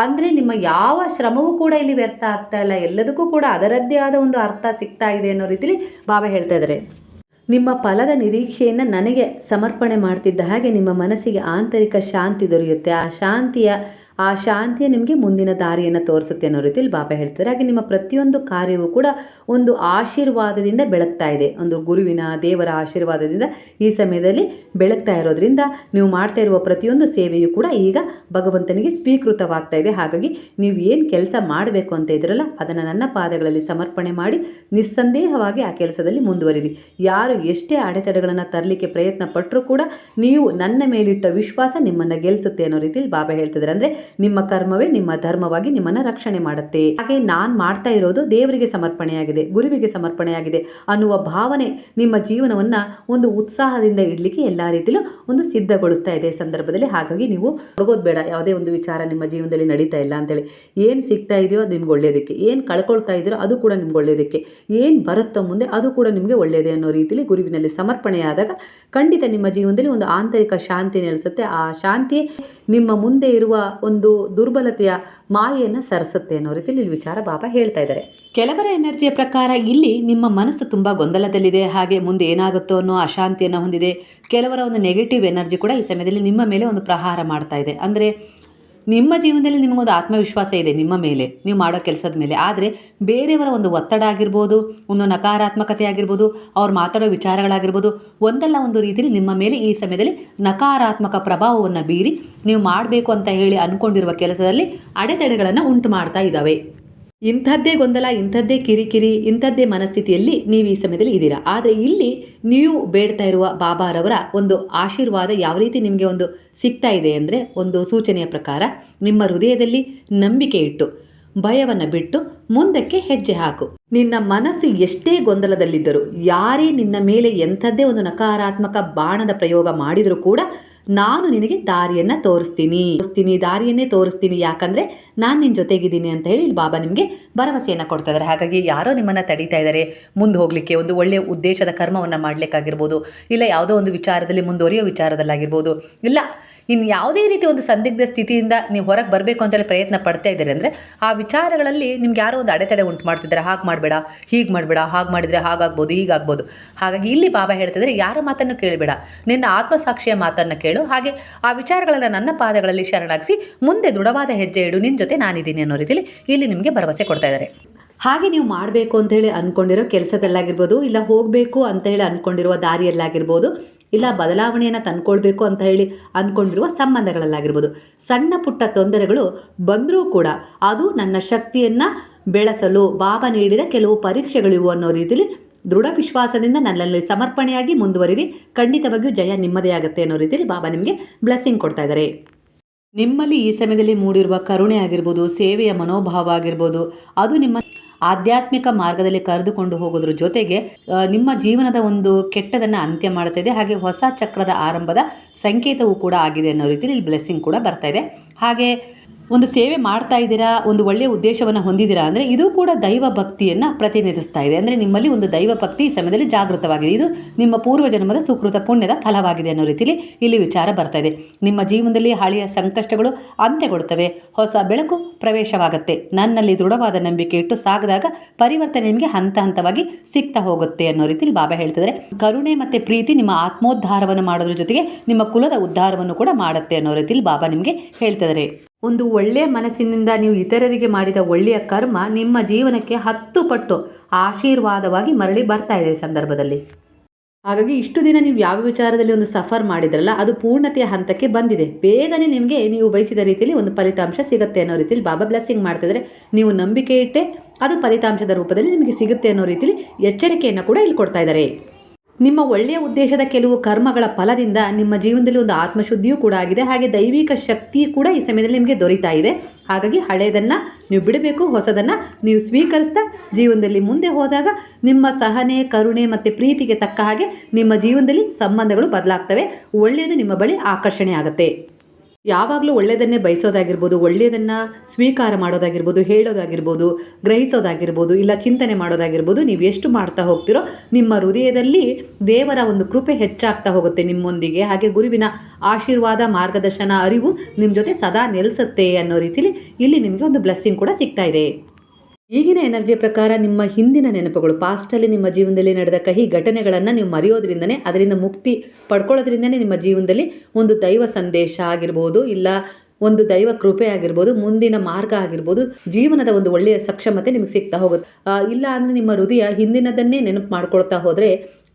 ಅಂದರೆ ನಿಮ್ಮ ಯಾವ ಶ್ರಮವೂ ಕೂಡ ಇಲ್ಲಿ ವ್ಯರ್ಥ ಆಗ್ತಾ ಇಲ್ಲ. ಎಲ್ಲದಕ್ಕೂ ಕೂಡ ಅದರದ್ದೇ ಆದ ಒಂದು ಅರ್ಥ ಸಿಗ್ತಾ ಇದೆ ಅನ್ನೋ ರೀತಿಲಿ ಬಾಬಾ ಹೇಳ್ತಾ ಇದ್ದಾರೆ ನಿಮ್ಮ ಫಲದ ನಿರೀಕ್ಷೆಯನ್ನು ನನಗೆ ಸಮರ್ಪಣೆ ಮಾಡ್ತಿದ್ದ ಹಾಗೆ ನಿಮ್ಮ ಮನಸ್ಸಿಗೆ ಆಂತರಿಕ ಶಾಂತಿ ದೊರೆಯುತ್ತೆ. ಆ ಶಾಂತಿಯ ಆ ಶಾಂತಿಯೇ ನಿಮಗೆ ಮುಂದಿನ ದಾರಿಯನ್ನು ತೋರಿಸುತ್ತೆ ಅನ್ನೋ ರೀತಿಯಲ್ಲಿ ಬಾಬಾ ಹೇಳ್ತಾರೆ. ಹಾಗೆ ನಿಮ್ಮ ಪ್ರತಿಯೊಂದು ಕಾರ್ಯವೂ ಕೂಡ ಒಂದು ಆಶೀರ್ವಾದದಿಂದ ಬೆಳಗ್ತಾ ಇದೆ. ಒಂದು ಗುರುವಿನ, ದೇವರ ಆಶೀರ್ವಾದದಿಂದ ಈ ಸಮಯದಲ್ಲಿ ಬೆಳಗ್ತಾ ಇರೋದ್ರಿಂದ ನೀವು ಮಾಡ್ತಾ ಇರುವ ಪ್ರತಿಯೊಂದು ಸೇವೆಯೂ ಕೂಡ ಈಗ ಭಗವಂತನಿಗೆ ಸ್ವೀಕೃತವಾಗ್ತಾ ಇದೆ. ಹಾಗಾಗಿ ನೀವು ಏನು ಕೆಲಸ ಮಾಡಬೇಕು ಅಂತ ಇದ್ರಲ್ಲ, ಅದನ್ನು ನನ್ನ ಪಾದಗಳಲ್ಲಿ ಸಮರ್ಪಣೆ ಮಾಡಿ ನಿಸ್ಸಂದೇಹವಾಗಿ ಆ ಕೆಲಸದಲ್ಲಿ ಮುಂದುವರಿರಿ. ಯಾರು ಎಷ್ಟೇ ಅಡೆತಡೆಗಳನ್ನು ತರಲಿಕ್ಕೆ ಪ್ರಯತ್ನ ಪಟ್ಟರೂ ಕೂಡ ನೀವು ನನ್ನ ಮೇಲಿಟ್ಟ ವಿಶ್ವಾಸ ನಿಮ್ಮನ್ನು ಗೆಲ್ಲಿಸುತ್ತೆ ಅನ್ನೋ ರೀತಿಯಲ್ಲಿ ಬಾಬಾ ಹೇಳ್ತಿದ್ದಾರೆ. ಅಂದರೆ ನಿಮ್ಮ ಕರ್ಮವೇ ನಿಮ್ಮ ಧರ್ಮವಾಗಿ ನಿಮ್ಮನ್ನ ರಕ್ಷಣೆ ಮಾಡುತ್ತೆ. ಹಾಗೆ ನಾನು ಮಾಡ್ತಾ ಇರೋದು ದೇವರಿಗೆ ಸಮರ್ಪಣೆಯಾಗಿದೆ, ಗುರುವಿಗೆ ಸಮರ್ಪಣೆಯಾಗಿದೆ ಅನ್ನುವ ಭಾವನೆ ನಿಮ್ಮ ಜೀವನವನ್ನ ಒಂದು ಉತ್ಸಾಹದಿಂದ ಇಡ್ಲಿಕ್ಕೆ ಎಲ್ಲಾ ರೀತಿಯಲ್ಲೂ ಒಂದು ಸಿದ್ಧಗೊಳಿಸ್ತಾ ಇದೆ ಸಂದರ್ಭದಲ್ಲಿ. ಹಾಗಾಗಿ ನೀವು ಹೋಗೋದು ಬೇಡ, ಯಾವುದೇ ಒಂದು ವಿಚಾರ ನಿಮ್ಮ ಜೀವನದಲ್ಲಿ ನಡೀತಾ ಇಲ್ಲ ಅಂತೇಳಿ. ಏನು ಸಿಗ್ತಾ ಇದೆಯೋ ಅದು ನಿಮ್ಗೆ ಒಳ್ಳೆಯದಕ್ಕೆ ಏನು ಕಳ್ಕೊಳ್ತಾ ಇದ್ರೋ ಅದು ಕೂಡ ನಿಮ್ಗೆ ಒಳ್ಳೆಯದಕ್ಕೆ ಏನು ಬರುತ್ತೋ ಮುಂದೆ ಅದು ಕೂಡ ನಿಮಗೆ ಒಳ್ಳೆಯದೇ ಅನ್ನೋ ರೀತಿಯಲ್ಲಿ ಗುರುವಿನಲ್ಲಿ ಸಮರ್ಪಣೆಯಾದಾಗ ಖಂಡಿತ ನಿಮ್ಮ ಜೀವನದಲ್ಲಿ ಒಂದು ಆಂತರಿಕ ಶಾಂತಿ ನೆಲೆಸುತ್ತೆ. ಆ ಶಾಂತಿ ನಿಮ್ಮ ಮುಂದೆ ಇರುವ ಒಂದು ದುರ್ಬಲತೆಯ ಮಾಯೆಯನ್ನು ಸರಿಸುತ್ತೆ ಅನ್ನೋ ರೀತಿಯಲ್ಲಿ ಇಲ್ಲಿ ವಿಚಾರ ಬಾಬಾ ಹೇಳ್ತಾ ಇದ್ದಾರೆ. ಕೆಲವರ ಎನರ್ಜಿಯ ಪ್ರಕಾರ ಇಲ್ಲಿ ನಿಮ್ಮ ಮನಸ್ಸು ತುಂಬ ಗೊಂದಲದಲ್ಲಿದೆ, ಹಾಗೆ ಮುಂದೆ ಏನಾಗುತ್ತೋ ಅನ್ನೋ ಅಶಾಂತಿಯನ್ನು ಹೊಂದಿದೆ. ಕೆಲವರ ಒಂದು ನೆಗೆಟಿವ್ ಎನರ್ಜಿ ಕೂಡ ಈ ಸಮಯದಲ್ಲಿ ನಿಮ್ಮ ಮೇಲೆ ಒಂದು ಪ್ರಹಾರ ಮಾಡ್ತಾ ಇದೆ. ಅಂದರೆ ನಿಮ್ಮ ಜೀವನದಲ್ಲಿ ನಿಮಗೊಂದು ಆತ್ಮವಿಶ್ವಾಸ ಇದೆ ನಿಮ್ಮ ಮೇಲೆ. ನೀವು ಮಾಡೋ ಕೆಲಸದ ಮೇಲೆ. ಆದರೆ ಬೇರೆಯವರ ಒಂದು ಒತ್ತಡ ಆಗಿರ್ಬೋದು, ಒಂದು ನಕಾರಾತ್ಮಕತೆ ಆಗಿರ್ಬೋದು, ಅವ್ರು ಮಾತಾಡೋ ವಿಚಾರಗಳಾಗಿರ್ಬೋದು, ಒಂದಲ್ಲ ಒಂದು ರೀತಿಯಲ್ಲಿ ನಿಮ್ಮ ಮೇಲೆ ಈ ಸಮಯದಲ್ಲಿ ನಕಾರಾತ್ಮಕ ಪ್ರಭಾವವನ್ನು ಬೀರಿ ನೀವು ಮಾಡಬೇಕು ಅಂತ ಹೇಳಿ ಅಂದ್ಕೊಂಡಿರುವ ಕೆಲಸದಲ್ಲಿ ಅಡೆತಡೆಗಳನ್ನು ಉಂಟು ಮಾಡ್ತಾ ಇದ್ದಾವೆ. ಇಂಥದ್ದೇ ಗೊಂದಲ, ಇಂಥದ್ದೇ ಕಿರಿಕಿರಿ, ಇಂಥದ್ದೇ ಮನಸ್ಥಿತಿಯಲ್ಲಿ ನೀವು ಈ ಸಮಯದಲ್ಲಿ ಇದ್ದೀರಾ? ಆದರೆ ಇಲ್ಲಿ ನೀವು ಬೇಡ್ತಾ ಇರುವ ಬಾಬಾರವರ ಒಂದು ಆಶೀರ್ವಾದ ಯಾವ ರೀತಿ ನಿಮಗೆ ಒಂದು ಸಿಗ್ತಾ ಇದೆ ಅಂದರೆ ಒಂದು ಸೂಚನೆಯ ಪ್ರಕಾರ ನಿಮ್ಮ ಹೃದಯದಲ್ಲಿ ನಂಬಿಕೆ ಇಟ್ಟು, ಭಯವನ್ನು ಬಿಟ್ಟು ಮುಂದಕ್ಕೆ ಹೆಜ್ಜೆ ಹಾಕು. ನಿನ್ನ ಮನಸ್ಸು ಎಷ್ಟೇ ಗೊಂದಲದಲ್ಲಿದ್ದರೂ, ಯಾರೇ ನಿನ್ನ ಮೇಲೆ ಎಂಥದ್ದೇ ಒಂದು ನಕಾರಾತ್ಮಕ ಬಾಣದ ಪ್ರಯೋಗ ಮಾಡಿದರೂ ಕೂಡ ನಾನು ನಿನಗೆ ದಾರಿಯನ್ನು ತೋರಿಸ್ತೀನಿ. ತೋರಿಸ್ತೀನಿ, ದಾರಿಯನ್ನೇ ತೋರಿಸ್ತೀನಿ. ಯಾಕಂದರೆ ನಾನು ನಿನ್ನ ಜೊತೆಗಿದ್ದೀನಿ ಅಂತ ಹೇಳಿ ಬಾಬಾ ನಿಮಗೆ ಭರವಸೆಯನ್ನು ಕೊಡ್ತಾ ಇದ್ದಾರೆ. ಹಾಗಾಗಿ ಯಾರೋ ನಿಮ್ಮನ್ನು ತಡೀತಾ ಇದ್ದಾರೆ. ಮುಂದೆ ಹೋಗಲಿಕ್ಕೆ ಒಂದು ಒಳ್ಳೆಯ ಉದ್ದೇಶದ ಕರ್ಮವನ್ನು ಮಾಡಲಿಕ್ಕಾಗಿರ್ಬೋದು. ಇಲ್ಲ ಯಾವುದೋ ಒಂದು ವಿಚಾರದಲ್ಲಿ ಮುಂದುವರಿಯೋ ವಿಚಾರದಲ್ಲಾಗಿರ್ಬೋದು. ಇಲ್ಲ ಇನ್ನು ಯಾವುದೇ ರೀತಿ ಒಂದು ಸಂದಿಗ್ಧ ಸ್ಥಿತಿಯಿಂದ ನೀವು ಹೊರಗೆ ಬರಬೇಕು ಅಂತೇಳಿ ಪ್ರಯತ್ನ ಪಡ್ತಾ ಇದ್ದೀರಿ ಅಂದರೆ ಆ ವಿಚಾರಗಳಲ್ಲಿ ನಿಮ್ಗೆ ಯಾರೋ ಒಂದು ಅಡೆತಡೆ ಉಂಟು ಮಾಡ್ತಿದ್ದಾರೆ. ಹಾಗೆ ಮಾಡಬೇಡ, ಹೀಗೆ ಮಾಡಬೇಡ, ಹಾಗೆ ಮಾಡಿದರೆ ಹಾಗಾಗ್ಬೋದು, ಹೀಗಾಗ್ಬೋದು. ಹಾಗಾಗಿ ಇಲ್ಲಿ ಬಾಬಾ ಹೇಳ್ತಿದ್ರೆ ಯಾರ ಮಾತನ್ನು ಕೇಳಬೇಡ, ನಿನ್ನ ಆತ್ಮಸಾಕ್ಷಿಯ ಮಾತನ್ನು ಕೇಳು. ಹಾಗೆ ಆ ವಿಚಾರಗಳನ್ನು ನನ್ನ ಪಾದಗಳಲ್ಲಿ ಶರಣಾಗಿಸಿ, ಮುಂದೆ ದೃಢವಾದ ಹೆಜ್ಜೆ ಇಡು ನಿನ್ನ ಜೊತೆ ನಾನಿದ್ದೀನಿ ಅನ್ನೋ ರೀತಿಯಲ್ಲಿ ಇಲ್ಲಿ ನಿಮಗೆ ಭರವಸೆ ಕೊಡ್ತಾ ಇದ್ದಾರೆ. ಹಾಗೆ ನೀವು ಮಾಡಬೇಕು ಅಂತೇಳಿ ಅಂದ್ಕೊಂಡಿರೋ ಕೆಲಸದಲ್ಲಾಗಿರ್ಬೋದು, ಇಲ್ಲ ಹೋಗಬೇಕು ಅಂತ ಹೇಳಿ ಅಂದ್ಕೊಂಡಿರುವ ದಾರಿಯಲ್ಲಾಗಿರ್ಬೋದು ಇಲ್ಲ ಬದಲಾವಣೆಯನ್ನು ತಂದ್ಕೊಳ್ಬೇಕು ಅಂತ ಹೇಳಿ ಅಂದ್ಕೊಂಡಿರುವ ಸಂಬಂಧಗಳಲ್ಲಾಗಿರ್ಬೋದು. ಸಣ್ಣ ಪುಟ್ಟ ತೊಂದರೆಗಳು ಬಂದರೂ ಕೂಡ ಅದು ನನ್ನ ಶಕ್ತಿಯನ್ನು ಬೆಳೆಸಲು ಬಾಬಾ ನೀಡಿದ ಕೆಲವು ಪರೀಕ್ಷೆಗಳಿವು ಅನ್ನೋ ರೀತಿಯಲ್ಲಿ ದೃಢ ವಿಶ್ವಾಸದಿಂದ ನನ್ನಲ್ಲಿ ಸಮರ್ಪಣೆಯಾಗಿ ಮುಂದುವರಿರಿ. ಖಂಡಿತವಾಗಿಯೂ ಜಯ ನಿಮ್ಮದೇ ಆಗುತ್ತೆ ಅನ್ನೋ ರೀತಿಯಲ್ಲಿ ಬಾಬಾ ನಿಮಗೆ ಬ್ಲೆಸ್ಸಿಂಗ್ ಕೊಡ್ತಾ ಇದ್ದಾರೆ. ನಿಮ್ಮಲ್ಲಿ ಈ ಸಮಯದಲ್ಲಿ ಮೂಡಿರುವ ಕರುಣೆ ಆಗಿರ್ಬೋದು, ಸೇವೆಯ ಮನೋಭಾವ ಆಗಿರ್ಬೋದು, ಅದು ನಿಮ್ಮ ಆಧ್ಯಾತ್ಮಿಕ ಮಾರ್ಗದಲ್ಲಿ ಕರೆದುಕೊಂಡು ಹೋಗೋದ್ರ ಜೊತೆಗೆ ನಿಮ್ಮ ಜೀವನದ ಒಂದು ಕೆಟ್ಟದನ್ನು ಅಂತ್ಯ ಮಾಡ್ತಾ ಇದೆ. ಹಾಗೆ ಹೊಸ ಚಕ್ರದ ಆರಂಭದ ಸಂಕೇತವೂ ಕೂಡ ಆಗಿದೆ ಅನ್ನೋ ರೀತಿಯಲ್ಲಿ ಇಲ್ಲಿ ಬ್ಲೆಸ್ಸಿಂಗ್ ಕೂಡ ಬರ್ತಾ ಇದೆ. ಹಾಗೆ ಒಂದು ಸೇವೆ ಮಾಡ್ತಾ ಇದ್ದೀರಾ, ಒಂದು ಒಳ್ಳೆಯ ಉದ್ದೇಶವನ್ನು ಹೊಂದಿದ್ದೀರಾ ಅಂದರೆ ಇದು ಕೂಡ ದೈವ ಭಕ್ತಿಯನ್ನು ಪ್ರತಿನಿಧಿಸ್ತಾ ಇದೆ. ಅಂದರೆ ನಿಮ್ಮಲ್ಲಿ ಒಂದು ದೈವ ಭಕ್ತಿ ಈ ಸಮಯದಲ್ಲಿ ಜಾಗೃತವಾಗಿದೆ. ಇದು ನಿಮ್ಮ ಪೂರ್ವ ಜನ್ಮದ ಸುಕೃತ ಪುಣ್ಯದ ಫಲವಾಗಿದೆ ಅನ್ನೋ ರೀತಿಯಲ್ಲಿ ಇಲ್ಲಿ ವಿಚಾರ ಬರ್ತಾ ಇದೆ. ನಿಮ್ಮ ಜೀವನದಲ್ಲಿ ಹಳೆಯ ಸಂಕಷ್ಟಗಳು ಅಂತ್ಯಗೊಳ್ಳುತ್ತವೆ ಹೊಸ ಬೆಳಕು ಪ್ರವೇಶವಾಗುತ್ತೆ. ನನ್ನಲ್ಲಿ ದೃಢವಾದ ನಂಬಿಕೆ ಇಟ್ಟು ಸಾಗದಾಗ ಪರಿವರ್ತನೆ ನಿಮಗೆ ಹಂತ ಹಂತವಾಗಿ ಸಿಗ್ತಾ ಹೋಗುತ್ತೆ ಅನ್ನೋ ರೀತಿಯಲ್ಲಿ ಬಾಬಾ ಹೇಳ್ತಿದ್ದಾರೆ. ಕರುಣೆ ಮತ್ತು ಪ್ರೀತಿ ನಿಮ್ಮ ಆತ್ಮೋದ್ಧಾರವನ್ನು ಮಾಡೋದ್ರ ಜೊತೆಗೆ ನಿಮ್ಮ ಕುಲದ ಉದ್ಧಾರವನ್ನು ಕೂಡ ಮಾಡುತ್ತೆ ಅನ್ನೋ ರೀತಿಯಲ್ಲಿ ಬಾಬಾ ನಿಮಗೆ ಹೇಳ್ತಿದ್ದಾರೆ. ಒಂದು ಒಳ್ಳೆಯ ಮನಸ್ಸಿನಿಂದ ನೀವು ಇತರರಿಗೆ ಮಾಡಿದ ಒಳ್ಳೆಯ ಕರ್ಮ ನಿಮ್ಮ ಜೀವನಕ್ಕೆ ಹತ್ತು ಪಟ್ಟು ಆಶೀರ್ವಾದವಾಗಿ ಮರಳಿ ಬರ್ತಾ ಇದೆ ಸಂದರ್ಭದಲ್ಲಿ. ಹಾಗಾಗಿ ಇಷ್ಟು ದಿನ ನೀವು ಯಾವ ವಿಚಾರದಲ್ಲಿ ಒಂದು ಸಫರ್ ಮಾಡಿದ್ರಲ್ಲ, ಅದು ಪೂರ್ಣತೆಯ ಹಂತಕ್ಕೆ ಬಂದಿದೆ. ಬೇಗನೆ ನಿಮಗೆ ನೀವು ಬಯಸಿದ ರೀತಿಯಲ್ಲಿ ಒಂದು ಫಲಿತಾಂಶ ಸಿಗುತ್ತೆ ಅನ್ನೋ ರೀತಿಯಲ್ಲಿ ಬಾಬಾ ಬ್ಲೆಸ್ಸಿಂಗ್ ಮಾಡ್ತಿದ್ರೆ ನೀವು ನಂಬಿಕೆ ಇಟ್ಟೆ ಅದು ಫಲಿತಾಂಶದ ರೂಪದಲ್ಲಿ ನಿಮಗೆ ಸಿಗುತ್ತೆ ಅನ್ನೋ ರೀತಿಯಲ್ಲಿ ಎಚ್ಚರಿಕೆಯನ್ನು ಕೂಡ ಇಲ್ಲಿ ಕೊಡ್ತಾ ಇದ್ದಾರೆ. ನಿಮ್ಮ ಒಳ್ಳೆಯ ಉದ್ದೇಶದ ಕೆಲವು ಕರ್ಮಗಳ ಫಲದಿಂದ ನಿಮ್ಮ ಜೀವನದಲ್ಲಿ ಒಂದು ಆತ್ಮಶುದ್ಧಿಯೂ ಕೂಡ ಆಗಿದೆ. ಹಾಗೆ ದೈವಿಕ ಶಕ್ತಿ ಕೂಡ ಈ ಸಮಯದಲ್ಲಿ ನಿಮಗೆ ದೊರೀತಾ ಇದೆ. ಹಾಗಾಗಿ ಹಳೆಯದನ್ನು ನೀವು ಬಿಡಬೇಕು, ಹೊಸದನ್ನು ನೀವು ಸ್ವೀಕರಿಸ್ತಾ ಜೀವನದಲ್ಲಿ ಮುಂದೆ ಹೋದಾಗ ನಿಮ್ಮ ಸಹನೆ, ಕರುಣೆ ಮತ್ತು ಪ್ರೀತಿಗೆ ತಕ್ಕ ಹಾಗೆ ನಿಮ್ಮ ಜೀವನದಲ್ಲಿ ಸಂಬಂಧಗಳು ಬದಲಾಗ್ತವೆ. ಒಳ್ಳೆಯದು ನಿಮ್ಮ ಬಳಿ ಆಕರ್ಷಣೆ ಆಗುತ್ತೆ. ಯಾವಾಗಲೂ ಒಳ್ಳೆಯದನ್ನೇ ಬಯಸೋದಾಗಿರ್ಬೋದು, ಒಳ್ಳೆಯದನ್ನು ಸ್ವೀಕಾರ ಮಾಡೋದಾಗಿರ್ಬೋದು, ಹೇಳೋದಾಗಿರ್ಬೋದು, ಗ್ರಹಿಸೋದಾಗಿರ್ಬೋದು, ಇಲ್ಲ ಚಿಂತನೆ ಮಾಡೋದಾಗಿರ್ಬೋದು, ನೀವು ಎಷ್ಟು ಮಾಡ್ತಾ ಹೋಗ್ತಿರೋ ನಿಮ್ಮ ಹೃದಯದಲ್ಲಿ ದೇವರ ಒಂದು ಕೃಪೆ ಹೆಚ್ಚಾಗ್ತಾ ಹೋಗುತ್ತೆ ನಿಮ್ಮೊಂದಿಗೆ. ಹಾಗೆ ಗುರುವಿನ ಆಶೀರ್ವಾದ, ಮಾರ್ಗದರ್ಶನ, ಅರಿವು ನಿಮ್ಮ ಜೊತೆ ಸದಾ ನೆಲೆಸುತ್ತೆ ಅನ್ನೋ ರೀತಿಲಿ ಇಲ್ಲಿ ನಿಮಗೆ ಒಂದು ಬ್ಲೆಸ್ಸಿಂಗ್ ಕೂಡ ಸಿಗ್ತಾ ಇದೆ. ಈಗಿನ ಎನರ್ಜಿ ಪ್ರಕಾರ ನಿಮ್ಮ ಹಿಂದಿನ ನೆನಪುಗಳು ಪಾಸ್ಟಲ್ಲಿ ನಿಮ್ಮ ಜೀವನದಲ್ಲಿ ನಡೆದ ಕಹಿ ಘಟನೆಗಳನ್ನು ನೀವು ಮರೆಯೋದ್ರಿಂದನೇ, ಅದರಿಂದ ಮುಕ್ತಿ ಪಡ್ಕೊಳ್ಳೋದ್ರಿಂದನೇ ನಿಮ್ಮ ಜೀವನದಲ್ಲಿ ಒಂದು ದೈವ ಸಂದೇಶ ಆಗಿರ್ಬೋದು, ಇಲ್ಲ ಒಂದು ದೈವ ಕೃಪೆ ಆಗಿರ್ಬೋದು, ಮುಂದಿನ ಮಾರ್ಗ ಆಗಿರ್ಬೋದು, ಜೀವನದ ಒಂದು ಒಳ್ಳೆಯ ಸಕ್ಷಮತೆ ನಿಮಗೆ ಸಿಗ್ತಾ ಹೋಗುತ್ತೆ. ಇಲ್ಲ ಅಂದರೆ ನಿಮ್ಮ ಹೃದಯ ಹಿಂದಿನದನ್ನೇ ನೆನಪು ಮಾಡ್ಕೊಳ್ತಾ ಹೋದರೆ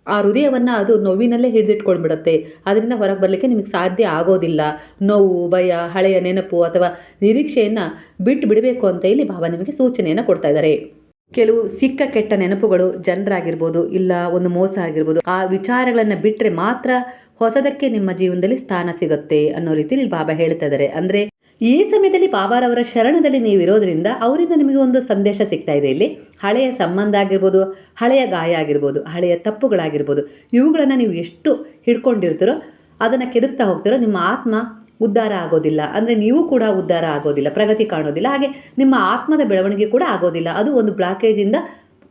ಆ ಹೃದಯವನ್ನು ಅದು ನೋವಿನಲ್ಲೇ ಹಿಡಿದಿಟ್ಕೊಂಡ್ಬಿಡತ್ತೆ. ಅದರಿಂದ ಹೊರಗೆ ಬರಲಿಕ್ಕೆ ನಿಮಗೆ ಸಾಧ್ಯ ಆಗೋದಿಲ್ಲ. ನೋವು, ಭಯ, ಹಳೆಯ ನೆನಪು ಅಥವಾ ನಿರೀಕ್ಷೆಯನ್ನು ಬಿಟ್ಟು ಬಿಡಬೇಕು ಅಂತ ಇಲ್ಲಿ ಬಾಬಾ ನಿಮಗೆ ಸೂಚನೆಯನ್ನು ಕೊಡ್ತಾ ಇದ್ದಾರೆ. ಕೆಲವು ಸಿಕ್ಕ ಕೆಟ್ಟ ನೆನಪುಗಳು ಜನರಾಗಿರ್ಬೋದು, ಇಲ್ಲ ಒಂದು ಮೋಸ ಆಗಿರ್ಬೋದು, ಆ ವಿಚಾರಗಳನ್ನು ಬಿಟ್ಟರೆ ಮಾತ್ರ ಹೊಸದಕ್ಕೆ ನಿಮ್ಮ ಜೀವನದಲ್ಲಿ ಸ್ಥಾನ ಸಿಗುತ್ತೆ ಅನ್ನೋ ರೀತಿಯಲ್ಲಿ ಬಾಬಾ ಹೇಳ್ತಾ ಇದ್ದಾರೆ. ಅಂದರೆ ಈ ಸಮಯದಲ್ಲಿ ಬಾಬಾರವರ ಶರಣದಲ್ಲಿ ನೀವು ಇರೋದ್ರಿಂದ ಅವರಿಂದ ನಿಮಗೆ ಒಂದು ಸಂದೇಶ ಸಿಗ್ತಾ ಇದೆ. ಇಲ್ಲಿ ಹಳೆಯ ಸಂಬಂಧ ಆಗಿರ್ಬೋದು, ಹಳೆಯ ಗಾಯ ಆಗಿರ್ಬೋದು, ಹಳೆಯ ತಪ್ಪುಗಳಾಗಿರ್ಬೋದು, ಇವುಗಳನ್ನು ನೀವು ಎಷ್ಟು ಹಿಡ್ಕೊಂಡಿರ್ತೀರೋ ಅದನ್ನು ಕೆದುಕ್ತಾ ಹೋಗ್ತಿರೋ ನಿಮ್ಮ ಆತ್ಮ ಉದ್ಧಾರ ಆಗೋದಿಲ್ಲ. ಅಂದರೆ ನೀವು ಕೂಡ ಉದ್ಧಾರ ಆಗೋದಿಲ್ಲ, ಪ್ರಗತಿ ಕಾಣೋದಿಲ್ಲ. ಹಾಗೆ ನಿಮ್ಮ ಆತ್ಮದ ಬೆಳವಣಿಗೆ ಕೂಡ ಆಗೋದಿಲ್ಲ. ಅದು ಒಂದು ಬ್ಲಾಕೇಜಿಂದ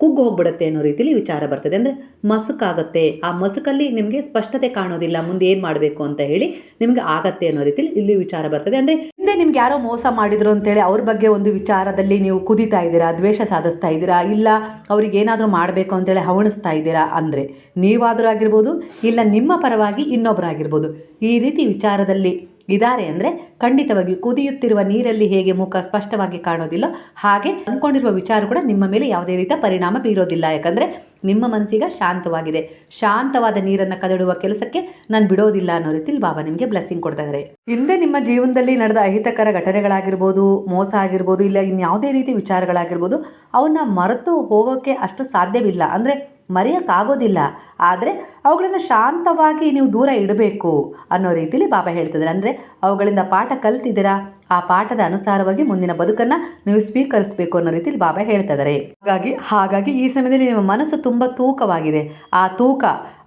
ಕುಗ್ಗು ಹೋಗ್ಬಿಡುತ್ತೆ ಅನ್ನೋ ರೀತಿಲಿ ವಿಚಾರ ಬರ್ತದೆ. ಅಂದರೆ ಮಸುಕಾಗುತ್ತೆ. ಆ ಮಸುಕಲ್ಲಿ ನಿಮಗೆ ಸ್ಪಷ್ಟತೆ ಕಾಣೋದಿಲ್ಲ. ಮುಂದೆ ಏನು ಮಾಡಬೇಕು ಅಂತ ಹೇಳಿ ನಿಮಗೆ ಆಗತ್ತೆ ಅನ್ನೋ ರೀತಿಲಿ ಇಲ್ಲಿ ವಿಚಾರ ಬರ್ತದೆ. ಅಂದರೆ ನಿಮ್ಗೆ ಯಾರೋ ಮೋಸ ಮಾಡಿದ್ರು ಅಂತೇಳಿ ಅವ್ರ ಬಗ್ಗೆ ಒಂದು ವಿಚಾರದಲ್ಲಿ ನೀವು ಕುದಿತಾ ಇದ್ದೀರಾ, ದ್ವೇಷ ಸಾಧಿಸ್ತಾ ಇದ್ದೀರಾ, ಇಲ್ಲ ಅವ್ರಿಗೆ ಏನಾದರೂ ಮಾಡಬೇಕು ಅಂತೇಳಿ ಹವಣಿಸ್ತಾ ಇದ್ದೀರಾ ಅಂದರೆ ನೀವಾದರೂ ಆಗಿರ್ಬೋದು, ಇಲ್ಲ ನಿಮ್ಮ ಪರವಾಗಿ ಇನ್ನೊಬ್ಬರಾಗಿರ್ಬೋದು ಈ ರೀತಿ ವಿಚಾರದಲ್ಲಿ ಇದ್ದಾರೆ ಅಂದರೆ ಖಂಡಿತವಾಗಿ ಕುದಿಯುತ್ತಿರುವ ನೀರಲ್ಲಿ ಹೇಗೆ ಮುಖ ಸ್ಪಷ್ಟವಾಗಿ ಕಾಣೋದಿಲ್ಲ ಹಾಗೆ ಅಂದ್ಕೊಂಡಿರುವ ವಿಚಾರ ಕೂಡ ನಿಮ್ಮ ಮೇಲೆ ಯಾವುದೇ ರೀತಿಯ ಪರಿಣಾಮ ಬೀರೋದಿಲ್ಲ. ಯಾಕಂದರೆ ನಿಮ್ಮ ಮನಸ್ಸಿಗೆ ಶಾಂತವಾಗಿದೆ. ಶಾಂತವಾದ ನೀರನ್ನು ಕದಡುವ ಕೆಲಸಕ್ಕೆ ನಾನು ಬಿಡೋದಿಲ್ಲ ಅನ್ನೋ ರೀತಿಯಲ್ಲಿ ಬಾಬಾ ನಿಮಗೆ ಬ್ಲೆಸ್ಸಿಂಗ್ ಕೊಡ್ತಾ ಇದ್ದಾರೆ ಹಿಂದೆ ನಿಮ್ಮ ಜೀವನದಲ್ಲಿ ನಡೆದ ಅಹಿತಕರ ಘಟನೆಗಳಾಗಿರ್ಬೋದು, ಮೋಸ ಆಗಿರ್ಬೋದು, ಇಲ್ಲ ಇನ್ಯಾವುದೇ ರೀತಿ ವಿಚಾರಗಳಾಗಿರ್ಬೋದು ಅವನ್ನ ಮರೆತು ಹೋಗೋಕ್ಕೆ ಅಷ್ಟು ಸಾಧ್ಯವಿಲ್ಲ. ಅಂದರೆ ಮರೆಯೋಕ್ಕಾಗೋದಿಲ್ಲ. ಆದರೆ ಅವುಗಳನ್ನು ಶಾಂತವಾಗಿ ನೀವು ದೂರ ಇಡಬೇಕು ಅನ್ನೋ ರೀತಿಲಿ ಬಾಬಾ ಹೇಳ್ತಿದ್ದಾರೆ. ಅಂದರೆ ಅವುಗಳಿಂದ ಪಾಠ ಕಲ್ತಿದ್ದೀರಾ? ಆ ಪಾಠದ ಅನುಸಾರವಾಗಿ ಮುಂದಿನ ಬದುಕನ್ನು ನೀವು ಸ್ವೀಕರಿಸಬೇಕು ಅನ್ನೋ ರೀತಿಲಿ ಬಾಬಾ ಹೇಳ್ತಾ ಇದ್ದಾರೆ ಹಾಗಾಗಿ ಹಾಗಾಗಿ ಈ ಸಮಯದಲ್ಲಿ ನಿಮ್ಮ ಮನಸ್ಸು ತುಂಬ ತೂಕವಾಗಿದೆ. ಆ ತೂಕ